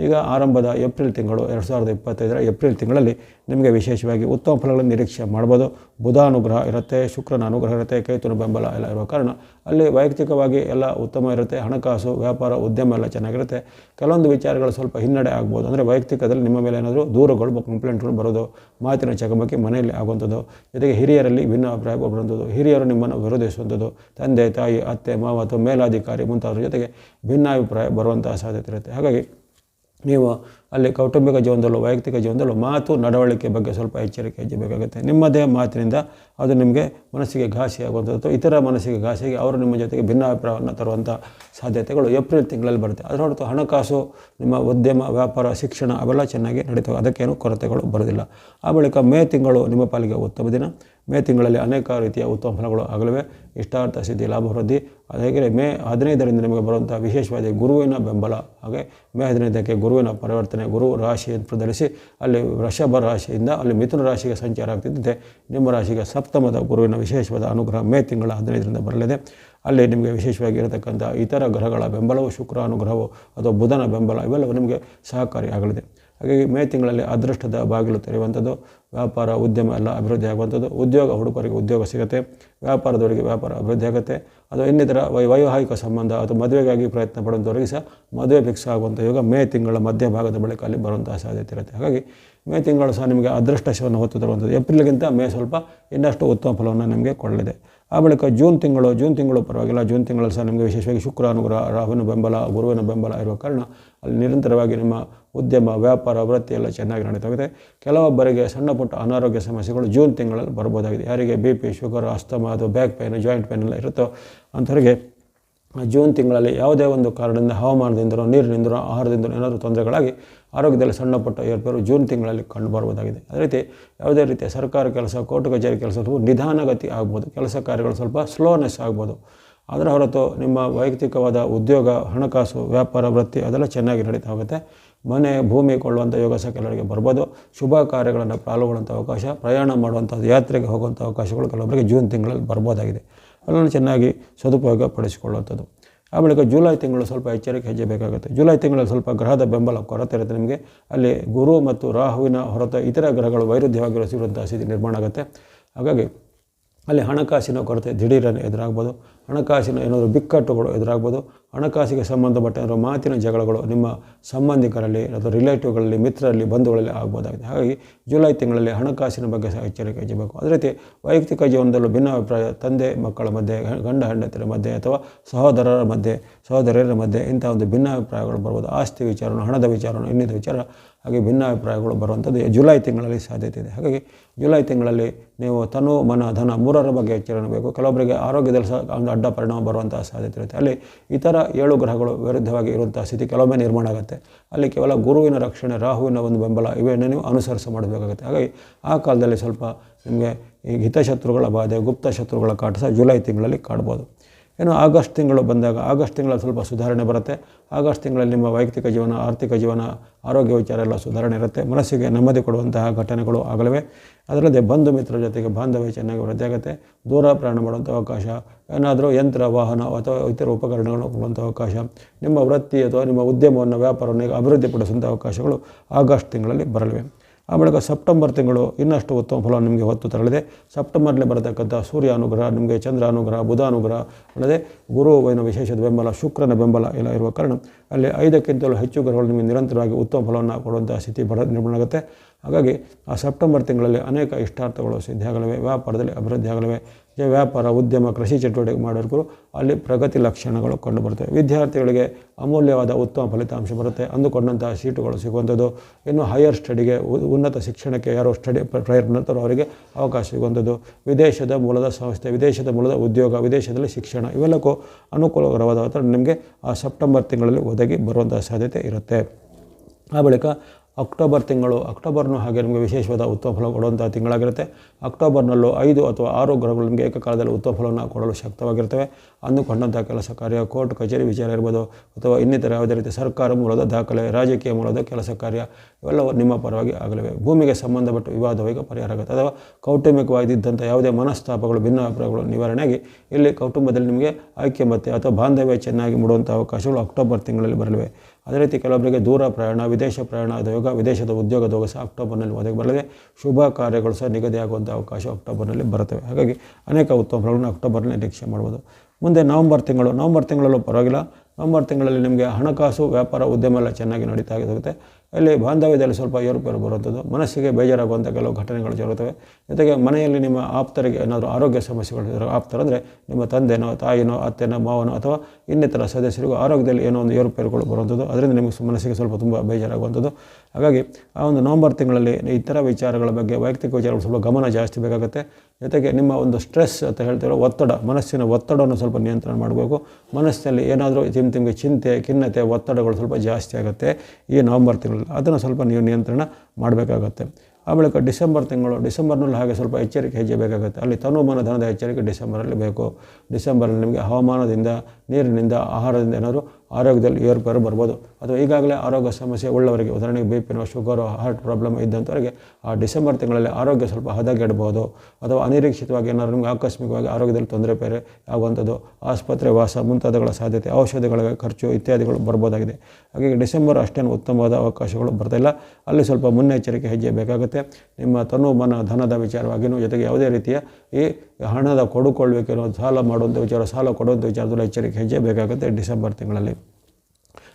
ಈಗ ಆರಂಭದ ಏಪ್ರಿಲ್ ತಿಂಗಳು ಎರಡು ಸಾವಿರದ ಇಪ್ಪತ್ತೈದರ ಏಪ್ರಿಲ್ ತಿಂಗಳಲ್ಲಿ ನಿಮಗೆ ವಿಶೇಷವಾಗಿ ಉತ್ತಮ ಫಲಗಳನ್ನು ನಿರೀಕ್ಷೆ ಮಾಡ್ಬೋದು. ಬುಧ ಅನುಗ್ರಹ ಇರುತ್ತೆ, ಶುಕ್ರನ ಅನುಗ್ರಹ ಇರುತ್ತೆ ಕೈತುನ ಬೆಂಬಲ ಎಲ್ಲ ಇರುವ ಕಾರಣ ಅಲ್ಲಿ ವೈಯಕ್ತಿಕವಾಗಿ ಎಲ್ಲ ಉತ್ತಮ ಇರುತ್ತೆ, ಹಣಕಾಸು, ವ್ಯಾಪಾರ, ಉದ್ಯಮ ಎಲ್ಲ ಚೆನ್ನಾಗಿರುತ್ತೆ. ಕೆಲವೊಂದು ವಿಚಾರಗಳು ಸ್ವಲ್ಪ ಹಿನ್ನಡೆ ಆಗ್ಬೋದು. ಅಂದರೆ ವೈಯಕ್ತಿಕದಲ್ಲಿ ನಿಮ್ಮ ಮೇಲೆ ಏನಾದರೂ ದೂರುಗಳು ಕಂಪ್ಲೇಂಟ್ಗಳು ಬರೋದು, ಮಾತಿನ ಚಕಮಕಿ ಮನೆಯಲ್ಲಿ ಆಗುವಂಥದ್ದು, ಜೊತೆಗೆ ಹಿರಿಯರಲ್ಲಿ ಭಿನ್ನಾಭಿಪ್ರಾಯಗಳು ಬರುವಂಥದ್ದು, ಹಿರಿಯರು ನಿಮ್ಮನ್ನು ವಿರೋಧಿಸುವಂಥದ್ದು, ತಂದೆ, ತಾಯಿ, ಅತ್ತೆ, ಮಾವ ಅಥವಾ ಮೇಲಾಧಿಕಾರಿ ಮುಂತಾದ ಜೊತೆಗೆ ಭಿನ್ನಾಭಿಪ್ರಾಯ ಬರುವಂತಹ ಸಾಧ್ಯತೆ ಇರುತ್ತೆ. ಹಾಗಾಗಿ ನೀವು ಅಲ್ಲಿ ಕೌಟುಂಬಿಕ ಜೀವನದಲ್ಲೂ, ವೈಯಕ್ತಿಕ ಜೀವನದಲ್ಲೂ ಮಾತು ನಡವಳಿಕೆ ಬಗ್ಗೆ ಸ್ವಲ್ಪ ಎಚ್ಚರಿಕೆ ಹೆಚ್ಚಬೇಕಾಗುತ್ತೆ ನಿಮ್ಮದೇ ಮಾತಿನಿಂದ ಅದು ನಿಮಗೆ ಮನಸ್ಸಿಗೆ ಘಾಸಿಯಾಗುವಂಥದ್ದು ಇತರ ಮನಸ್ಸಿಗೆ ಘಾಸಿಯಾಗಿ ಅವರು ನಿಮ್ಮ ಜೊತೆಗೆ ಭಿನ್ನಾಭಿಪ್ರಾಯವನ್ನು ತರುವಂಥ ಸಾಧ್ಯತೆಗಳು ಏಪ್ರಿಲ್ ತಿಂಗಳಲ್ಲಿ ಬರುತ್ತೆ. ಅದರ ಹೊರತು ಹಣಕಾಸು, ನಿಮ್ಮ ಉದ್ಯಮ, ವ್ಯಾಪಾರ, ಶಿಕ್ಷಣ ಅವೆಲ್ಲ ಚೆನ್ನಾಗಿ ನಡೀತವೆ. ಅದಕ್ಕೇನು ಕೊರತೆಗಳು ಬರೋದಿಲ್ಲ ಆ ಬಳಿಕ ಮೇ ತಿಂಗಳು ನಿಮ್ಮ ಪಾಲಿಗೆ ಉತ್ತಮ ದಿನ. ಮೇ ತಿಂಗಳಲ್ಲಿ ಅನೇಕ ರೀತಿಯ ಉತ್ತಮ ಫಲಗಳು ಆಗಲಿವೆ. ಇಷ್ಟಾರ್ಥ ಸಿದ್ಧಿ ಲಾಭವೃದ್ಧಿ ಹಾಗೆ ಮೇ ಹದಿನೈದರಿಂದ ನಿಮಗೆ ಬರುವಂಥ ವಿಶೇಷವಾದ ಗುರುವಿನ ಬೆಂಬಲ. ಹಾಗೆ ಮೇ ಹದಿನೈದಕ್ಕೆ ಗುರುವಿನ ಪರಿವರ್ತನೆ, ಗುರು ರಾಶಿಯನ್ನು ಪ್ರದರ್ಶಿಸಿ. ಅಲ್ಲಿ ವೃಷಭ ರಾಶಿಯಿಂದ ಅಲ್ಲಿ ಮಿಥುನ ರಾಶಿಗೆ ಸಂಚಾರ ಆಗ್ತಿದ್ದಂತೆ ನಿಮ್ಮ ರಾಶಿಗೆ ಸಪ್ತಮದ ಗುರುವಿನ ವಿಶೇಷವಾದ ಅನುಗ್ರಹ ಮೇ ತಿಂಗಳ ಹದಿನೈದರಿಂದ ಬರಲಿದೆ. ಅಲ್ಲಿ ನಿಮಗೆ ವಿಶೇಷವಾಗಿ ಇರತಕ್ಕಂಥ ಇತರ ಗ್ರಹಗಳ ಬೆಂಬಲವು ಶುಕ್ರ ಅನುಗ್ರಹವು, ಅಥವಾ ಬುಧನ ಬೆಂಬಲ, ಇವೆಲ್ಲವೂ ನಿಮಗೆ ಸಹಕಾರಿಯಾಗಲಿದೆ ಹಾಗಾಗಿ ಮೇ ತಿಂಗಳಲ್ಲಿ ಅದೃಷ್ಟದ ಬಾಗಿಲು ತೆರೆಯುವಂಥದ್ದು. ವ್ಯಾಪಾರ, ಉದ್ಯಮ ಎಲ್ಲ ಅಭಿವೃದ್ಧಿ ಆಗುವಂಥದ್ದು. ಉದ್ಯೋಗ, ಹುಡುಗರಿಗೆ ಉದ್ಯೋಗ ಸಿಗುತ್ತೆ. ವ್ಯಾಪಾರದವರಿಗೆ ವ್ಯಾಪಾರ ಅಭಿವೃದ್ಧಿ ಆಗುತ್ತೆ. ಅಥವಾ ಇನ್ನಿತರ ವೈ, ವೈವಾಹಿಕ ಸಂಬಂಧ ಅಥವಾ ಮದುವೆಗಾಗಿ ಪ್ರಯತ್ನ ಪಡುವಂಥವರಿಗೆ ಸಹ ಮದುವೆ ಫಿಕ್ಸ್ ಆಗುವಂಥ ಯೋಗ ಮೇ ತಿಂಗಳ ಮಧ್ಯಭಾಗದ ಬಳಿಕ ಅಲ್ಲಿ ಬರುವಂತಹ ಸಾಧ್ಯತೆ ಇರುತ್ತೆ. ಹಾಗಾಗಿ ಮೇ ತಿಂಗಳು ಸಹ ನಿಮಗೆ ಅದೃಷ್ಟಶವನ್ನು ಹೊತ್ತು ತರುವಂಥದ್ದು. ಏಪ್ರಿಲ್ಗಿಂತ ಮೇ ಸ್ವಲ್ಪ ಇನ್ನಷ್ಟು ಉತ್ತಮ ಫಲವನ್ನು ನಿಮಗೆ ಕೊಡಲಿದೆ. ಆ ಬಳಿಕ ಜೂನ್ ತಿಂಗಳು ಜೂನ್ ತಿಂಗಳು ಪರವಾಗಿಲ್ಲ. ಜೂನ್ ತಿಂಗಳಲ್ಲಿ ಸಹ ನಿಮಗೆ ವಿಶೇಷವಾಗಿ ಶುಕ್ರ, ಅನುಗ್ರಹ, ರಾಹುವಿನ ಬೆಂಬಲ, ಗುರುವಿನ ಬೆಂಬಲ ಇರುವ ಕಾರಣ ಅಲ್ಲಿ ನಿರಂತರವಾಗಿ ನಿಮ್ಮ ಉದ್ಯಮ, ವ್ಯಾಪಾರ, ವೃತ್ತಿ ಎಲ್ಲ ಚೆನ್ನಾಗಿ ನಡೀತಾಗಿದೆ. ಕೆಲವೊಬ್ಬರಿಗೆ ಸಣ್ಣ ಪುಟ್ಟ ಅನಾರೋಗ್ಯ ಸಮಸ್ಯೆಗಳು ಜೂನ್ ತಿಂಗಳಲ್ಲಿ ಬರ್ಬೋದಾಗಿದೆ. ಯಾರಿಗೆ ಬಿ ಪಿ, ಶುಗರ್, ಅಸ್ತಮ ಅದು ಬ್ಯಾಕ್ ಪೇನ್ ಜಾಯಿಂಟ್ ಪೇನ್ ಎಲ್ಲ ಇರುತ್ತೋ ಅಂಥವ್ರಿಗೆ ಜೂನ್ ತಿಂಗಳಲ್ಲಿ ಯಾವುದೇ ಒಂದು ಕಾರಣದಿಂದ ಹವಾಮಾನದಿಂದಲೋ, ನೀರಿನಿಂದಲೋ, ಆಹಾರದಿಂದಲೋ ಏನಾದರೂ ತೊಂದರೆಗಳಾಗಿ ಆರೋಗ್ಯದಲ್ಲಿ ಸಣ್ಣ ಪುಟ್ಟ ಏರ್ಪೇರು ಜೂನ್ ತಿಂಗಳಲ್ಲಿ ಕಂಡುಬರಬಹುದಾಗಿದೆ ಅದೇ ರೀತಿ ಯಾವುದೇ ರೀತಿಯ ಸರ್ಕಾರ ಕೆಲಸ, ಕೋರ್ಟ್ ಕಚೇರಿ ಕೆಲಸ ನಿಧಾನಗತಿ ಆಗ್ಬೋದು. ಕೆಲಸ ಕಾರ್ಯಗಳು ಸ್ವಲ್ಪ ಸ್ಲೋನೆಸ್ ಆಗ್ಬೋದು. ಅದರ ಹೊರತು ನಿಮ್ಮ ವೈಯಕ್ತಿಕವಾದ ಉದ್ಯೋಗ, ಹಣಕಾಸು, ವ್ಯಾಪಾರ, ವೃತ್ತಿ ಅದೆಲ್ಲ ಚೆನ್ನಾಗಿ ನಡೀತಾ ಹೋಗುತ್ತೆ. ಮನೆ, ಭೂಮಿ ಕೊಳ್ಳುವಂಥ ಯೋಗ ಸಹ ಕೆಲವರಿಗೆ ಬರ್ಬೋದು. ಶುಭ ಕಾರ್ಯಗಳನ್ನು ಪಾಲ್ಗೊಳ್ಳುವಂಥ ಅವಕಾಶ, ಪ್ರಯಾಣ ಮಾಡುವಂಥದ್ದು, ಯಾತ್ರೆಗೆ ಹೋಗುವಂಥ ಅವಕಾಶಗಳು ಕೆಲವೊಬ್ಬರಿಗೆ ಜೂನ್ ತಿಂಗಳಲ್ಲಿ ಬರ್ಬೋದಾಗಿದೆ. ಅದನ್ನು ಚೆನ್ನಾಗಿ ಸದುಪಯೋಗ ಪಡಿಸಿಕೊಳ್ಳುವಂಥದ್ದು ಆ ಜುಲೈ ತಿಂಗಳು ಸ್ವಲ್ಪ ಎಚ್ಚರಿಕೆ ಹೆಜ್ಜೆ ಬೇಕಾಗುತ್ತೆ ಜುಲೈ ತಿಂಗಳಲ್ಲಿ ಸ್ವಲ್ಪ ಗ್ರಹದ ಬೆಂಬಲ ಕೊರತೆ ಇರುತ್ತೆ ನಿಮಗೆ. ಅಲ್ಲಿ ಗುರು ಮತ್ತು ರಾಹುವಿನ ಹೊರತು ಇತರ ಗ್ರಹಗಳು ವೈರುಧ್ಯವಾಗಿರೋ ಸಿಗುವಂಥ ಸ್ಥಿತಿ ನಿರ್ಮಾಣ ಆಗುತ್ತೆ. ಹಾಗಾಗಿ ಅಲ್ಲಿ ಹಣಕಾಸಿನ ಕೊರತೆ ದಿಢೀರನ್ನು ಎದುರಾಗ್ಬೋದು. ಹಣಕಾಸಿನ ಏನಾದರೂ ಬಿಕ್ಕಟ್ಟುಗಳು ಎದುರಾಗ್ಬೋದು. ಹಣಕಾಸಿಗೆ ಸಂಬಂಧಪಟ್ಟ ಮಾತಿನ ಜಗಳಗಳು ನಿಮ್ಮ ಸಂಬಂಧಿಕರಲ್ಲಿ ಅಥವಾ ರಿಲೇಟಿವ್ಗಳಲ್ಲಿ, ಮಿತ್ರರಲ್ಲಿ, ಬಂಧುಗಳಲ್ಲಿ ಆಗ್ಬೋದಾಗಿದೆ. ಹಾಗಾಗಿ ಜುಲೈ ತಿಂಗಳಲ್ಲಿ ಹಣಕಾಸಿನ ಬಗ್ಗೆ ಸಹ ಎಚ್ಚರಿಕೆ ವಹಿಸಬೇಕು. ಅದೇ ರೀತಿ ವೈಯಕ್ತಿಕ ಜೀವನದಲ್ಲೂ ಭಿನ್ನಾಭಿಪ್ರಾಯ, ತಂದೆ, ಮಕ್ಕಳ ಮಧ್ಯೆ, ಗಂಡ, ಹೆಂಡತಿಯರ ಮಧ್ಯೆ ಅಥವಾ ಸಹೋದರರ ಮಧ್ಯೆ, ಸಹೋದರಿಯರ ಮಧ್ಯೆ ಇಂಥ ಒಂದು ಭಿನ್ನಾಭಿಪ್ರಾಯಗಳು ಬರ್ಬೋದು. ಆಸ್ತಿ ವಿಚಾರವೂ ಹಣದ ವಿಚಾರವನ್ನು ಇನ್ನಿತ ವಿಚಾರ ಹಾಗೆ ಭಿನ್ನಾಭಿಪ್ರಾಯಗಳು ಬರುವಂಥದ್ದು ಜುಲೈ ತಿಂಗಳಲ್ಲಿ ಸಾಧ್ಯತೆ ಇದೆ. ಹಾಗಾಗಿ ಜುಲೈ ತಿಂಗಳಲ್ಲಿ ನೀವು ತನು, ಮನ, ಧನ ಮೂರರ ಬಗ್ಗೆ ಎಚ್ಚರಿಸಬೇಕು. ಕೆಲವೊಬ್ಬರಿಗೆ ಆರೋಗ್ಯದಲ್ಲಿ ಸಹ ಒಂದು ಅಡ್ಡ ಪರಿಣಾಮ ಬರುವಂಥ ಸಾಧ್ಯತೆ ಇರುತ್ತೆ. ಅಲ್ಲಿ ಇತರ ಏಳು ಗ್ರಹಗಳು ವಿರುದ್ಧವಾಗಿ ಇರುವಂಥ ಸ್ಥಿತಿ ಕೆಲವೊಮ್ಮೆ ನಿರ್ಮಾಣ ಆಗುತ್ತೆ. ಅಲ್ಲಿ ಕೇವಲ ಗುರುವಿನ ರಕ್ಷಣೆ, ರಾಹುವಿನ ಒಂದು ಬೆಂಬಲ ಇವೆಯನ್ನು ನೀವು ಅನುಸರಿಸ ಮಾಡಬೇಕಾಗುತ್ತೆ. ಹಾಗಾಗಿ ಆ ಕಾಲದಲ್ಲಿ ಸ್ವಲ್ಪ ನಿಮಗೆ ಈ ಹಿತಶತ್ರುಗಳ ಬಾಧೆ, ಗುಪ್ತ ಶತ್ರುಗಳ ಕಾಟ ಸಹ ಜುಲೈ ತಿಂಗಳಲ್ಲಿ ಕಾಡ್ಬೋದು ಏನು ಆಗಸ್ಟ್ ತಿಂಗಳು ಬಂದಾಗ, ಆಗಸ್ಟ್ ತಿಂಗಳಲ್ಲಿ ಸ್ವಲ್ಪ ಸುಧಾರಣೆ ಬರುತ್ತೆ. ಆಗಸ್ಟ್ ತಿಂಗಳಲ್ಲಿ ನಿಮ್ಮ ವೈಯಕ್ತಿಕ ಜೀವನ, ಆರ್ಥಿಕ ಜೀವನ, ಆರೋಗ್ಯ ವಿಚಾರ ಎಲ್ಲ ಸುಧಾರಣೆ ಇರುತ್ತೆ. ಮನಸ್ಸಿಗೆ ನೆಮ್ಮದಿ ಕೊಡುವಂತಹ ಘಟನೆಗಳು ಆಗಲಿವೆ. ಅದಲ್ಲದೆ ಬಂಧು ಮಿತ್ರರ ಜೊತೆಗೆ ಬಾಂಧವ್ಯ ಚೆನ್ನಾಗಿ ವೃದ್ಧಿಯಾಗುತ್ತೆ ದೂರ ಪ್ರಯಾಣ ಮಾಡುವಂಥ ಅವಕಾಶ, ಏನಾದರೂ ಯಂತ್ರ, ವಾಹನ ಅಥವಾ ಇತರ ಉಪಕರಣಗಳನ್ನು ಕೊಡುವಂಥ ಅವಕಾಶ, ನಿಮ್ಮ ವೃತ್ತಿ ಅಥವಾ ನಿಮ್ಮ ಉದ್ಯಮವನ್ನು ವ್ಯಾಪಾರವನ್ನು ಅಭಿವೃದ್ಧಿಪಡಿಸುವಂಥ ಅವಕಾಶಗಳು ಆಗಸ್ಟ್ ತಿಂಗಳಲ್ಲಿ ಬರಲಿವೆ. ಆ ಬಳಿಕ ಸೆಪ್ಟೆಂಬರ್ ತಿಂಗಳು ಇನ್ನಷ್ಟು ಉತ್ತಮ ಫಲ ನಿಮಗೆ ಹೊತ್ತು ತರಲಿದೆ. ಸೆಪ್ಟೆಂಬರ್ನಲ್ಲಿ ಬರತಕ್ಕಂಥ ಸೂರ್ಯ ಅನುಗ್ರಹ, ನಿಮಗೆ ಚಂದ್ರ ಅನುಗ್ರಹ, ಬುಧ ಅನುಗ್ರಹ, ಅಲ್ಲದೆ ಗುರುವಿನ ವಿಶೇಷದ ಬೆಂಬಲ, ಶುಕ್ರನ ಬೆಂಬಲ ಎಲ್ಲ ಇರುವ ಕಾರಣ ಅಲ್ಲಿ ಐದಕ್ಕಿಂತಲೂ ಹೆಚ್ಚು ಗ್ರಹಗಳು ನಿಮಗೆ ನಿರಂತರವಾಗಿ ಉತ್ತಮ ಫಲವನ್ನು ಕೊಡುವಂಥ ಸ್ಥಿತಿ ಬರ ನಿರ್ಮಾಣ ಆಗುತ್ತೆ. ಹಾಗಾಗಿ ಆ ಸೆಪ್ಟೆಂಬರ್ ತಿಂಗಳಲ್ಲಿ ಅನೇಕ ಇಷ್ಟಾರ್ಥಗಳು ಸಿದ್ಧಿಯಾಗಲಿವೆ ವ್ಯಾಪಾರದಲ್ಲಿ ಅಭಿವೃದ್ಧಿ ಆಗಲಿವೆ. ಜ ವ್ಯಾಪಾರ, ಉದ್ಯಮ, ಕೃಷಿ ಚಟುವಟಿಕೆ ಮಾಡೋರಿಗೂ ಅಲ್ಲಿ ಪ್ರಗತಿ ಲಕ್ಷಣಗಳು ಕಂಡುಬರುತ್ತವೆ ವಿದ್ಯಾರ್ಥಿಗಳಿಗೆ ಅಮೂಲ್ಯವಾದ ಉತ್ತಮ ಫಲಿತಾಂಶ ಬರುತ್ತೆ ಅಂದುಕೊಂಡಂತಹ ಸೀಟುಗಳು ಸಿಗುವಂಥದ್ದು. ಇನ್ನು ಹೈಯರ್ ಸ್ಟಡಿಗೆ ಉನ್ನತ ಶಿಕ್ಷಣಕ್ಕೆ ಯಾರೋ ಸ್ಟಡಿ ಪ್ರಯತ್ನತರು ಅವರಿಗೆ ಅವಕಾಶ ಸಿಗುವಂಥದ್ದು. ವಿದೇಶದ ಮೂಲದ ಸಂಸ್ಥೆ, ವಿದೇಶದ ಮೂಲದ ಉದ್ಯೋಗ, ವಿದೇಶದಲ್ಲಿ ಶಿಕ್ಷಣ ಇವೆಲ್ಲಕ್ಕೂ ಅನುಕೂಲಕರವಾದ ನಿಮಗೆ ಆ ಸೆಪ್ಟೆಂಬರ್ ತಿಂಗಳಲ್ಲಿ ಒದಗಿ ಬರುವಂಥ ಸಾಧ್ಯತೆ ಇರುತ್ತೆ. ಆ ಬಳಿಕ ಅಕ್ಟೋಬರ್ ತಿಂಗಳು, ಅಕ್ಟೋಬರ್ನೂ ಹಾಗೆ ನಿಮಗೆ ವಿಶೇಷವಾದ ಉತ್ತಮ ಫಲ ಕೊಡುವಂಥ ತಿಂಗಳಾಗಿರುತ್ತೆ. ಅಕ್ಟೋಬರ್ನಲ್ಲೂ ಐದು ಅಥವಾ ಆರು ಗ್ರಹಗಳು ನಿಮಗೆ ಏಕಕಾಲದಲ್ಲಿ ಉತ್ತಮ ಫಲವನ್ನು ಕೊಡಲು ಶಕ್ತವಾಗಿರ್ತವೆ. ಅಂದುಕೊಂಡಂಥ ಕೆಲಸ ಕಾರ್ಯ, ಕೋರ್ಟ್, ಕಚೇರಿ ವಿಚಾರ ಇರ್ಬೋದು, ಅಥವಾ ಇನ್ನಿತರ ಯಾವುದೇ ರೀತಿ ಸರ್ಕಾರ ಮೂಲದ ದಾಖಲೆ, ರಾಜಕೀಯ ಮೂಲದ ಕೆಲಸ ಕಾರ್ಯ, ಇವೆಲ್ಲವೂ ನಿಮ್ಮ ಪರವಾಗಿ ಆಗಲಿವೆ. ಭೂಮಿಗೆ ಸಂಬಂಧಪಟ್ಟ ವಿವಾದವಾಗಿ ಪರಿಹಾರ ಆಗುತ್ತೆ. ಅಥವಾ ಕೌಟುಂಬಿಕವಾಗಿದ್ದಂಥ ಯಾವುದೇ ಮನಸ್ತಾಪಗಳು ಭಿನ್ನ ಅಭಿಪ್ರಾಯಗಳು ನಿವಾರಣೆಯಾಗಿ ಇಲ್ಲಿ ಕೌಟುಂಬದಲ್ಲಿ ನಿಮಗೆ ಐಕ್ಯಮತ್ಯ ಅಥವಾ ಬಾಂಧವ್ಯ ಚೆನ್ನಾಗಿ ಮೂಡುವಂಥ ಅವಕಾಶಗಳು ಅಕ್ಟೋಬರ್ ತಿಂಗಳಲ್ಲಿ ಬರಲಿವೆ. ಅದೇ ರೀತಿ ಕೆಲವೊಬ್ಬರಿಗೆ ದೂರ ಪ್ರಯಾಣ, ವಿದೇಶ ಪ್ರಯಾಣ ಯೋಗ, ವಿದೇಶದ ಉದ್ಯೋಗದ ಯೋಗ ಸಹ ಅಕ್ಟೋಬರ್ನಲ್ಲಿ ಒದಗಿ ಬರಲಿದೆ. ಶುಭ ಕಾರ್ಯಗಳು ಸಹ ನಿಗದಿಯಾಗುವಂಥ ಅವಕಾಶ ಅಕ್ಟೋಬರ್ನಲ್ಲಿ ಬರುತ್ತವೆ. ಹಾಗಾಗಿ ಅನೇಕ ಉತ್ತಮ ಫಲಗಳನ್ನು ಅಕ್ಟೋಬರ್ನಲ್ಲಿ ನಿರೀಕ್ಷೆ ಮಾಡ್ಬೋದು. ಮುಂದೆ ನವಂಬರ್ ತಿಂಗಳು. ನವಂಬರ್ ತಿಂಗಳಲ್ಲೂ ಪರವಾಗಿಲ್ಲ. ನವಂಬರ್ ತಿಂಗಳಲ್ಲಿ ನಿಮಗೆ ಹಣಕಾಸು, ವ್ಯಾಪಾರ, ಉದ್ಯಮ ಎಲ್ಲ ಚೆನ್ನಾಗಿ ನಡೀತಾ ಹೋಗುತ್ತೆ. ಅಲ್ಲಿ ಬಾಂಧವ್ಯದಲ್ಲಿ ಸ್ವಲ್ಪ ಏರುಪೇರು ಬರುವಂಥದ್ದು. ಮನಸ್ಸಿಗೆ ಬೇಜಾರಾಗುವಂಥ ಕೆಲವು ಘಟನೆಗಳು ಜರುಗುತ್ತವೆ. ಜೊತೆಗೆ ಮನೆಯಲ್ಲಿ ನಿಮ್ಮ ಆಪ್ತರಿಗೆ ಏನಾದರೂ ಆರೋಗ್ಯ ಸಮಸ್ಯೆಗಳು ಇದ್ದರೆ ಆಪ್ತರಂದರೆ ನಿಮ್ಮ ತಂದೆನೋ, ತಾಯಿನೋ, ಅತ್ತೆನೋ, ಮಾವನೋ ಅಥವಾ ಇನ್ನಿತರ ಸದಸ್ಯರಿಗೂ ಆರೋಗ್ಯದಲ್ಲಿ ಏನೋ ಒಂದು ಏರುಪೇರುಗಳು ಬರುವಂಥದ್ದು. ಅದರಿಂದ ನಿಮಗೆ ಮನಸ್ಸಿಗೆ ಸ್ವಲ್ಪ ತುಂಬ ಬೇಜಾರಾಗುವಂಥದ್ದು. ಹಾಗಾಗಿ ಆ ಒಂದು ನವಂಬರ್ ತಿಂಗಳಲ್ಲಿ ಇತರ ವಿಚಾರಗಳ ಬಗ್ಗೆ ವೈಯಕ್ತಿಕ ವಿಚಾರಗಳು ಸ್ವಲ್ಪ ಗಮನ ಜಾಸ್ತಿ ಬೇಕಾಗುತ್ತೆ. ಜೊತೆಗೆ ನಿಮ್ಮ ಒಂದು ಸ್ಟ್ರೆಸ್ ಅಂತ ಹೇಳ್ತಿರೋ ಒತ್ತಡ, ಮನಸ್ಸಿನ ಒತ್ತಡವನ್ನು ಸ್ವಲ್ಪ ನಿಯಂತ್ರಣ ಮಾಡಬೇಕು. ಮನಸ್ಸಿನಲ್ಲಿ ಏನಾದರೂ ತಿಮ್ ತಿಮ್ಗೆ ಚಿಂತೆ, ಖಿನ್ನತೆ, ಒತ್ತಡಗಳು ಸ್ವಲ್ಪ ಜಾಸ್ತಿ ಆಗುತ್ತೆ ಈ ನವಂಬರ್ ತಿಂಗಳಲ್ಲಿ. ಅದನ್ನು ಸ್ವಲ್ಪ ನೀವು ನಿಯಂತ್ರಣ ಮಾಡಬೇಕಾಗತ್ತೆ. ಆ ಬಳಿಕ ಡಿಸೆಂಬರ್ ತಿಂಗಳು, ಡಿಸೆಂಬರ್ನಲ್ಲಿ ಹಾಗೆ ಸ್ವಲ್ಪ ಎಚ್ಚರಿಕೆ ಹೆಜ್ಜೆ ಬೇಕಾಗುತ್ತೆ ಅಲ್ಲಿ ತನುಮಾನ ಧನದ ಎಚ್ಚರಿಕೆ ಡಿಸೆಂಬರಲ್ಲಿ ಬೇಕು. ಡಿಸೆಂಬರಲ್ಲಿ ನಿಮಗೆ ಹವಾಮಾನದಿಂದ, ನೀರಿನಿಂದ, ಆಹಾರದಿಂದ ಏನಾದರೂ ಆರೋಗ್ಯದಲ್ಲಿ ಏರುಪೇರು ಬರ್ಬೋದು. ಅಥವಾ ಈಗಾಗಲೇ ಆರೋಗ್ಯ ಸಮಸ್ಯೆ ಉಳ್ಳವರಿಗೆ ಉದಾಹರಣೆಗೆ ಬಿ ಪಿನೋ ಶುಗರು ಹಾರ್ಟ್ ಪ್ರಾಬ್ಲಮ್ ಇದ್ದಂಥವರಿಗೆ ಆ ಡಿಸೆಂಬರ್ ತಿಂಗಳಲ್ಲಿ ಆರೋಗ್ಯ ಸ್ವಲ್ಪ ಹದಗೆಡಬಹುದು ಅಥವಾ ಅನಿರೀಕ್ಷಿತವಾಗಿ ಏನಾದರೂ ನಿಮಗೆ ಆಕಸ್ಮಿಕವಾಗಿ ಆರೋಗ್ಯದಲ್ಲಿ ತೊಂದರೆ ಬೇರೆ ಆಗುವಂಥದ್ದು, ಆಸ್ಪತ್ರೆ ವಾಸ ಮುಂತಾದಗಳ ಸಾಧ್ಯತೆ, ಔಷಧಿಗಳ ಖರ್ಚು ಇತ್ಯಾದಿಗಳು ಬರ್ಬೋದಾಗಿದೆ. ಹಾಗಾಗಿ ಡಿಸೆಂಬರ್ ಅಷ್ಟೇನು ಉತ್ತಮವಾದ ಅವಕಾಶಗಳು ಬರ್ತಾಯಿಲ್ಲ ಅಲ್ಲಿ ಸ್ವಲ್ಪ ಮುನ್ನೆಚ್ಚರಿಕೆ ಹೆಜ್ಜೆ ಬೇಕಾಗುತ್ತೆ. ನಿಮ್ಮ ತನು, ಮನ, ಧನದ ವಿಚಾರವಾಗಿಯೂ ಜೊತೆಗೆ ಯಾವುದೇ ರೀತಿಯ ಈ ಹಣದ ಕೊಡುಕೊಳ್ಳುವಿಕೆ ಅನ್ನೋದು ಸಾಲ ಮಾಡುವಂಥ ವಿಚಾರ, ಸಾಲ ಕೊಡುವಂಥ ವಿಚಾರದಲ್ಲಿ ಎಚ್ಚರಿಕೆ ಹೆಜ್ಜೆ ಬೇಕಾಗುತ್ತೆ ಡಿಸೆಂಬರ್ ತಿಂಗಳಲ್ಲಿ.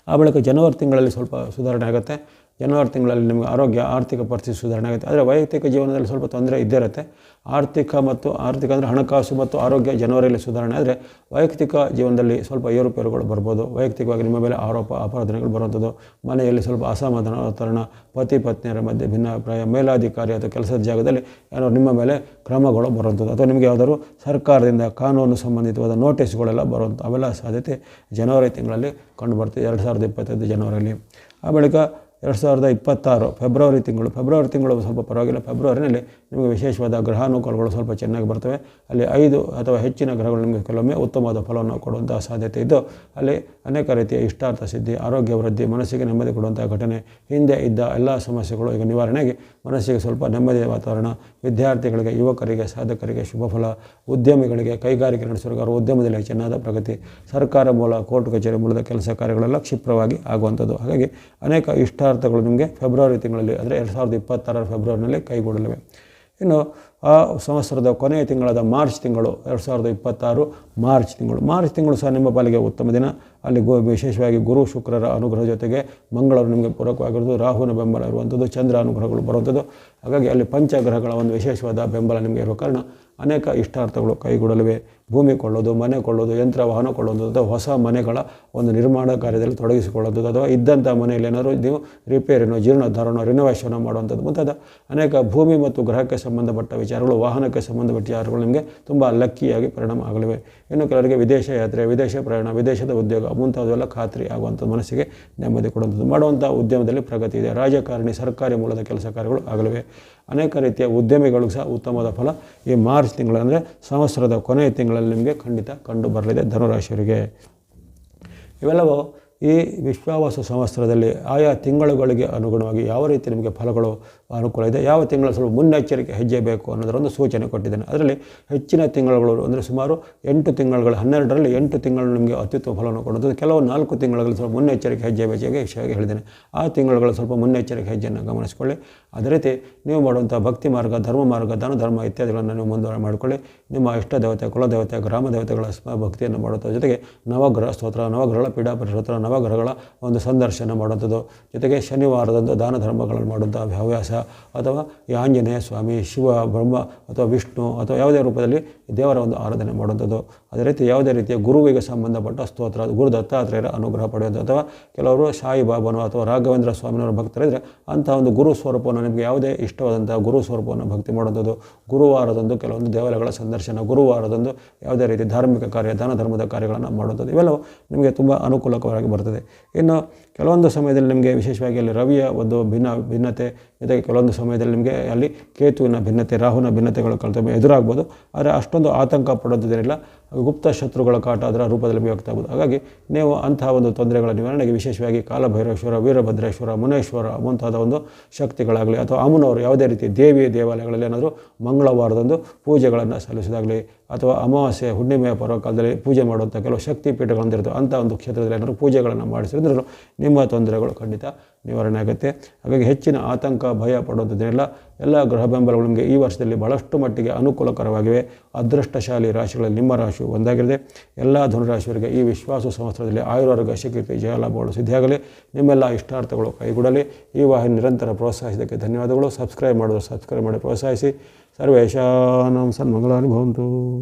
ಆ ಬಳಿಕ ಜನವರಿ ತಿಂಗಳಲ್ಲಿ ಸ್ವಲ್ಪ ಸುಧಾರಣೆ ಆಗುತ್ತೆ. ಜನವರಿ ತಿಂಗಳಲ್ಲಿ ನಿಮಗೆ ಆರೋಗ್ಯ, ಆರ್ಥಿಕ ಪರಿಸ್ಥಿತಿ ಸುಧಾರಣೆ ಆಗುತ್ತೆ. ಆದರೆ ವೈಯಕ್ತಿಕ ಜೀವನದಲ್ಲಿ ಸ್ವಲ್ಪ ತೊಂದರೆ ಇದ್ದೇ ಇರುತ್ತೆ. ಆರ್ಥಿಕ ಮತ್ತು ಆರ್ಥಿಕ ಅಂದರೆ ಹಣಕಾಸು ಮತ್ತು ಆರೋಗ್ಯ ಜನವರಿಯಲ್ಲಿ ಸುಧಾರಣೆ ಆದರೆ ವೈಯಕ್ತಿಕ ಜೀವನದಲ್ಲಿ ಸ್ವಲ್ಪ ಏರುಪೇರುಗಳು ಬರ್ಬೋದು. ವೈಯಕ್ತಿಕವಾಗಿ ನಿಮ್ಮ ಮೇಲೆ ಆರೋಪ ಅಪರಾಧನೆಗಳು ಬರುವಂಥದ್ದು. ಮನೆಯಲ್ಲಿ ಸ್ವಲ್ಪ ಅಸಮಾಧಾನ ತರಣ ಪತಿ ಪತ್ನಿಯರ ಮಧ್ಯೆ ಭಿನ್ನಾಭಿಪ್ರಾಯ, ಮೇಲಾಧಿಕಾರಿ ಅಥವಾ ಕೆಲಸದ ಜಾಗದಲ್ಲಿ ಏನೋ ನಿಮ್ಮ ಮೇಲೆ ಕ್ರಮಗಳು ಬರುವಂಥದ್ದು. ಅಥವಾ ನಿಮಗೆ ಯಾವುದಾದ್ರು ಸರ್ಕಾರದಿಂದ ಕಾನೂನು ಸಂಬಂಧಿತವಾದ ನೋಟಿಸ್ಗಳೆಲ್ಲ ಬರುವಂಥ, ಅವೆಲ್ಲ ಸಾಧ್ಯತೆ ಜನವರಿ ತಿಂಗಳಲ್ಲಿ ಕಂಡುಬರ್ತದೆ ಎರಡು ಸಾವಿರದ ಇಪ್ಪತ್ತೈದು ಜನವರಿಯಲ್ಲಿ. ಆ ಬಳಿಕ ಎರಡು ಸಾವಿರದ ಇಪ್ಪತ್ತಾರು ಫೆಬ್ರವರಿ ತಿಂಗಳು. ಫೆಬ್ರವರಿ ತಿಂಗಳು ಸ್ವಲ್ಪ ಪರವಾಗಿಲ್ಲ. ಫೆಬ್ರವರಿನಲ್ಲಿ ನಿಮಗೆ ವಿಶೇಷವಾದ ಗ್ರಹಾನುಕೂಲಗಳು ಸ್ವಲ್ಪ ಚೆನ್ನಾಗಿ ಬರ್ತವೆ. ಅಲ್ಲಿ ಐದು ಅಥವಾ ಹೆಚ್ಚಿನ ಗ್ರಹಗಳು ನಿಮಗೆ ಕೆಲವೊಮ್ಮೆ ಉತ್ತಮವಾದ ಫಲವನ್ನು ಕೊಡುವಂಥ ಸಾಧ್ಯತೆ ಇದ್ದು, ಅಲ್ಲಿ ಅನೇಕ ರೀತಿಯ ಇಷ್ಟಾರ್ಥ ಸಿದ್ಧಿ, ಆರೋಗ್ಯ ವೃದ್ಧಿ, ಮನಸ್ಸಿಗೆ ನೆಮ್ಮದಿ ಕೊಡುವಂಥ ಘಟನೆ, ಹಿಂದೆ ಇದ್ದ ಎಲ್ಲ ಸಮಸ್ಯೆಗಳು ಈಗ ನಿವಾರಣೆಗೆ ಮನಸ್ಸಿಗೆ ಸ್ವಲ್ಪ ನೆಮ್ಮದಿಯ ವಾತಾವರಣ, ವಿದ್ಯಾರ್ಥಿಗಳಿಗೆ, ಯುವಕರಿಗೆ, ಸಾಧಕರಿಗೆ ಶುಭಫಲ ಉದ್ಯಮಿಗಳಿಗೆ, ಕೈಗಾರಿಕೆ ನಡೆಸೋರು ಉದ್ಯಮದಲ್ಲಿ ಚೆನ್ನಾದ ಪ್ರಗತಿ, ಸರ್ಕಾರ ಮೂಲ, ಕೋರ್ಟ್ ಕಚೇರಿ ಮೂಲದ ಕೆಲಸ ಕಾರ್ಯಗಳೆಲ್ಲ ಕ್ಷಿಪ್ರವಾಗಿ ಆಗುವಂಥದ್ದು. ಹಾಗಾಗಿ ಅನೇಕ ಇಷ್ಟಾರ್ಥಗಳು ನಿಮಗೆ ಫೆಬ್ರವರಿ ತಿಂಗಳಲ್ಲಿ, ಅಂದರೆ ಎರಡು ಸಾವಿರದ ಇಪ್ಪತ್ತಾರರ ಫೆಬ್ರವರಿನಲ್ಲಿ ಕೈಗೂಡಲಿವೆ. ಇನ್ನು ಆ ಸಂವತ್ಸರದ ಕೊನೆಯ ತಿಂಗಳಾದ ಮಾರ್ಚ್ ತಿಂಗಳು, ಎರಡು ಸಾವಿರದ ಇಪ್ಪತ್ತಾರು ಮಾರ್ಚ್ ತಿಂಗಳು. ಮಾರ್ಚ್ ತಿಂಗಳು ಸಹ ನಿಮ್ಮ ಪಾಲಿಗೆ ಉತ್ತಮ ದಿನ. ಅಲ್ಲಿ ಗೋ, ವಿಶೇಷವಾಗಿ ಗುರು, ಶುಕ್ರರ ಅನುಗ್ರಹ ಜೊತೆಗೆ ಮಂಗಳವರು ನಿಮಗೆ ಪೂರಕವಾಗಿರೋದು ರಾಹುನ ಬೆಂಬಲ ಇರುವಂಥದ್ದು, ಚಂದ್ರ ಅನುಗ್ರಹಗಳು ಬರುವಂಥದ್ದು. ಹಾಗಾಗಿ ಅಲ್ಲಿ ಪಂಚಗ್ರಹಗಳ ಒಂದು ವಿಶೇಷವಾದ ಬೆಂಬಲ ನಿಮಗೆ ಇರುವ ಕಾರಣ ಅನೇಕ ಇಷ್ಟಾರ್ಥಗಳು ಕೈಗೂಡಲಿವೆ. ಭೂಮಿ ಕೊಳ್ಳೋದು, ಮನೆ ಕೊಳ್ಳೋದು, ಯಂತ್ರ, ವಾಹನ ಕೊಳ್ಳೋದು, ಅಥವಾ ಹೊಸ ಮನೆಗಳ ಒಂದು ನಿರ್ಮಾಣ ಕಾರ್ಯದಲ್ಲಿ ತೊಡಗಿಸಿಕೊಳ್ಳೋದು ಅಥವಾ ಇದ್ದಂಥ ಮನೆಯಲ್ಲಿ ಏನಾದರೂ ನೀವು ರಿಪೇರಿನೋ ಜೀರ್ಣೋದ್ಧಾರನೋ ರಿನೋವೇಷನ್ ಮಾಡುವಂಥದ್ದು ಮುಂತಾದ ಅನೇಕ ಭೂಮಿ ಮತ್ತು ಗ್ರಹಕ್ಕೆ ಸಂಬಂಧಪಟ್ಟ ವಿಚಾರಗಳು, ವಾಹನಕ್ಕೆ ಸಂಬಂಧಪಟ್ಟ ವಿಚಾರಗಳು ನಿಮಗೆ ತುಂಬ ಲಕ್ಕಿಯಾಗಿ ಪರಿಣಾಮ ಆಗಲಿವೆ. ಇನ್ನು ಕೆಲವರಿಗೆ ವಿದೇಶ ಯಾತ್ರೆ, ವಿದೇಶ ಪ್ರಯಾಣ, ವಿದೇಶದ ಉದ್ಯೋಗ ಮುಂತಾದವೆಲ್ಲ ಖಾತ್ರಿ ಆಗುವಂಥ ಮನಸ್ಸಿಗೆ ನೆಮ್ಮದಿ ಕೊಡುವಂಥದ್ದು ಮಾಡುವಂಥ ಉದ್ಯಮದಲ್ಲಿ ಪ್ರಗತಿ ಇದೆ. ರಾಜಕಾರಣಿ, ಸರ್ಕಾರಿ ಮೂಲದ ಕೆಲಸ ಕಾರ್ಯಗಳು ಆಗಲಿವೆ. ಅನೇಕ ರೀತಿಯ ಉದ್ಯಮಿಗಳು ಸಹ ಉತ್ತಮವಾದ ಫಲ ಈ ಮಾರ್ಚ್ ತಿಂಗಳು ಅಂದರೆ ಸಂವತ್ಸರದ ಕೊನೆಯ ತಿಂಗಳಲ್ಲಿ ನಿಮಗೆ ಖಂಡಿತ ಕಂಡು ಬರಲಿದೆ ಧನುರಾಶಿಯವರಿಗೆ. ಇವೆಲ್ಲವೂ ಈ ವಿಶ್ವಾವಾಸ ಸಂವತ್ಸರದಲ್ಲಿ ಆಯಾ ತಿಂಗಳುಗಳಿಗೆ ಅನುಗುಣವಾಗಿ ಯಾವ ರೀತಿ ನಿಮಗೆ ಫಲಗಳು ಅನುಕೂಲ ಇದೆ. ಯಾವ ತಿಂಗಳ ಸ್ವಲ್ಪ ಮುನ್ನೆಚ್ಚರಿಕೆ ಹೆಜ್ಜೆ ಬೇಕು ಅನ್ನೋದರ ಒಂದು ಸೂಚನೆ ಕೊಟ್ಟಿದ್ದೇನೆ. ಅದರಲ್ಲಿ ಹೆಚ್ಚಿನ ತಿಂಗಳುಗಳು ಅಂದರೆ ಸುಮಾರು ಎಂಟು ತಿಂಗಳುಗಳು, ಹನ್ನೆರಡರಲ್ಲಿ ಎಂಟು ತಿಂಗಳು ನಿಮಗೆ ಅತ್ಯುತ್ತಮ ಫಲವನ್ನು ಕೊಡುತ್ತದೆ ಕೆಲವು ನಾಲ್ಕು ತಿಂಗಳಲ್ಲಿ ಸ್ವಲ್ಪ ಮುನ್ನೆಚ್ಚರಿಕೆ ಹೆಜ್ಜೆ ಬೇಜೆಗೆ ವಿಷಯವಾಗಿ ಹೇಳಿದ್ದೇನೆ. ಆ ತಿಂಗಳುಗಳು ಸ್ವಲ್ಪ ಮುನ್ನೆಚ್ಚರಿಕೆ ಹೆಜ್ಜೆಯನ್ನು ಗಮನಿಸಿಕೊಳ್ಳಿ. ಅದೇ ರೀತಿ ನೀವು ಮಾಡುವಂಥ ಭಕ್ತಿ ಮಾರ್ಗ, ಧರ್ಮ ಮಾರ್ಗ ದಾನ ಧರ್ಮ ಇತ್ಯಾದಿಗಳನ್ನು ನೀವು ಮುಂದುವರೆ ಮಾಡಿಕೊಳ್ಳಿ. ನಿಮ್ಮ ಇಷ್ಟ ದೇವತೆ ಕುಲದೇವತೆ ಗ್ರಾಮ ದೇವತೆಗಳ ಭಕ್ತಿಯನ್ನು ಮಾಡುವುದರ ಜೊತೆಗೆ ನವಗ್ರಹ ಸ್ತೋತ್ರ, ನವಗ್ರಹಗಳ ಪೀಡಾಪರಿ ಸ್ತೋತ್ರ ನವಗ್ರಹಗಳ ಒಂದು ಸಂದರ್ಶನ ಮಾಡುವಂಥದ್ದು. ಜೊತೆಗೆ ಶನಿವಾರದಂದು ದಾನ ಧರ್ಮಗಳನ್ನು ಮಾಡುವಂಥ ಹವ್ಯಾಸ ಅಥವಾ ಆಂಜನೇಯ ಸ್ವಾಮಿ, ಶಿವ, ಬ್ರಹ್ಮ ಅಥವಾ ವಿಷ್ಣು ಅಥವಾ ಯಾವುದೇ ರೂಪದಲ್ಲಿ ದೇವರ ಒಂದು ಆರಾಧನೆ ಮಾಡುವಂಥದ್ದು. ಅದೇ ರೀತಿ ಯಾವುದೇ ರೀತಿಯ ಗುರುವಿಗೆ ಸಂಬಂಧಪಟ್ಟ ಸ್ತೋತ್ರ, ಗುರು ದತ್ತಾತ್ರೇಯರ ಅನುಗ್ರಹ ಪಡೆಯೋದು ಅಥವಾ ಕೆಲವರು ಸಾಯಿಬಾಬನೋ ಅಥವಾ ರಾಘವೇಂದ್ರ ಸ್ವಾಮಿನವರ ಭಕ್ತರಿದ್ದರೆ ಅಂತಹ ಒಂದು ಗುರು ಸ್ವರೂಪವನ್ನು ನಿಮಗೆ ಯಾವುದೇ ಇಷ್ಟವಾದಂಥ ಗುರು ಸ್ವರೂಪವನ್ನು ಭಕ್ತಿ ಮಾಡುವಂಥದ್ದು. ಗುರುವಾರದಂದು ಕೆಲವೊಂದು ದೇವಾಲಯಗಳ ಸಂದರ್ಶನ, ಗುರುವಾರದಂದು ಯಾವುದೇ ರೀತಿ ಧಾರ್ಮಿಕ ಕಾರ್ಯ ದಾನ ಧರ್ಮದ ಕಾರ್ಯಗಳನ್ನು ಮಾಡುವಂಥದ್ದು. ಇವೆಲ್ಲವೂ ನಿಮಗೆ ತುಂಬ ಅನುಕೂಲಕರವಾಗಿ ಬರ್ತದೆ. ಇನ್ನು ಕೆಲವೊಂದು ಸಮಯದಲ್ಲಿ ನಿಮಗೆ ವಿಶೇಷವಾಗಿ ಅಲ್ಲಿ ರವಿಯ ಒಂದು ಭಿನ್ನ, ಭಿನ್ನತೆ, ಜೊತೆಗೆ ಕೆಲವೊಂದು ಸಮಯದಲ್ಲಿ ನಿಮಗೆ ಅಲ್ಲಿ ಕೇತುವಿನ ಭಿನ್ನತೆ ರಾಹುನ ಭಿನ್ನತೆಗಳು ಕಳೆದ ಎದುರಾಗ್ಬೋದು. ಆದರೆ ಅಷ್ಟೊಂದು ಆತಂಕ ಪಡೋದಿರಲಿಲ್ಲ ಗುಪ್ತ ಶತ್ರುಗಳ ಕಾಟ ಅದರ ರೂಪದಲ್ಲಿ ವ್ಯಕ್ತ ಆಗುವುದು ಹಾಗಾಗಿ ನೀವು ಅಂತಹ ಒಂದು ತೊಂದರೆಗಳ ನಿವಾರಣೆಗೆ ವಿಶೇಷವಾಗಿ ಕಾಲಭೈರೇಶ್ವರ ವೀರಭದ್ರೇಶ್ವರ, ಮುನೇಶ್ವರ ಮುಂತಾದ ಒಂದು ಶಕ್ತಿಗಳಾಗಲಿ ಅಥವಾ ಅಮ್ಮನವರು ಯಾವುದೇ ರೀತಿ ದೇವಿ ದೇವಾಲಯಗಳಲ್ಲಿ ಏನಾದರೂ ಮಂಗಳವಾರದಂದು ಪೂಜೆಗಳನ್ನು ಸಲ್ಲಿಸೋದಾಗಲಿ ಅಥವಾ ಅಮಾವಾಸ್ಯೆ ಹುಣ್ಣಿಮೆಯ ಪರ್ವಕಾಲದಲ್ಲಿ ಪೂಜೆ ಮಾಡುವಂಥ ಕೆಲವು ಶಕ್ತಿ ಪೀಠಗಳನ್ನು ಇರ್ತವೆ ಅಂಥ ಒಂದು ಕ್ಷೇತ್ರದಲ್ಲಿ ಏನಾದರೂ ಪೂಜೆಗಳನ್ನು ಮಾಡಿಸಿದ್ರು ನಿಮ್ಮ ತೊಂದರೆಗಳು ಖಂಡಿತ ನಿವಾರಣೆ ಆಗುತ್ತೆ. ಹಾಗಾಗಿ ಹೆಚ್ಚಿನ ಆತಂಕ, ಭಯ ಪಡುವಂಥದ್ದೇನಿಲ್ಲ. ಎಲ್ಲ ಗ್ರಹ ಬೆಂಬಲಗಳು ನಿಮಗೆ ಈ ವರ್ಷದಲ್ಲಿ ಬಹಳಷ್ಟು ಮಟ್ಟಿಗೆ ಅನುಕೂಲಕರವಾಗಿವೆ. ಅದೃಷ್ಟಶಾಲಿ ರಾಶಿಗಳಲ್ಲಿ ನಿಮ್ಮ ರಾಶಿಯು ಒಂದಾಗಿದೆ. ಎಲ್ಲ ಧನುರಾಶಿಯವರಿಗೆ ಈ ವಿಶ್ವಾಸ ಸಂವತ್ಸರದಲ್ಲಿ ಆಯುರ್ವರ್ಗ ಶಕೀರ್ತಿ ಜಯಲಾಭಗಳು ಸಿದ್ಧಿಯಾಗಲಿ. ನಿಮ್ಮೆಲ್ಲ ಇಷ್ಟಾರ್ಥಗಳು ಕೈಗೂಡಲಿ. ಈ ವಾಹಿನಿ ನಿರಂತರ ಪ್ರೋತ್ಸಾಹಿಸಿದ್ದಕ್ಕೆ ಧನ್ಯವಾದಗಳು. ಸಬ್ಸ್ಕ್ರೈಬ್ ಮಾಡೋದು ಸಬ್ಸ್ಕ್ರೈಬ್ ಮಾಡಿ ಪ್ರೋತ್ಸಾಹಿಸಿ. ಸರ್ವೇಶಾನಂ ಸನ್ಮಂಗಳಾನಿ ಭವಂತು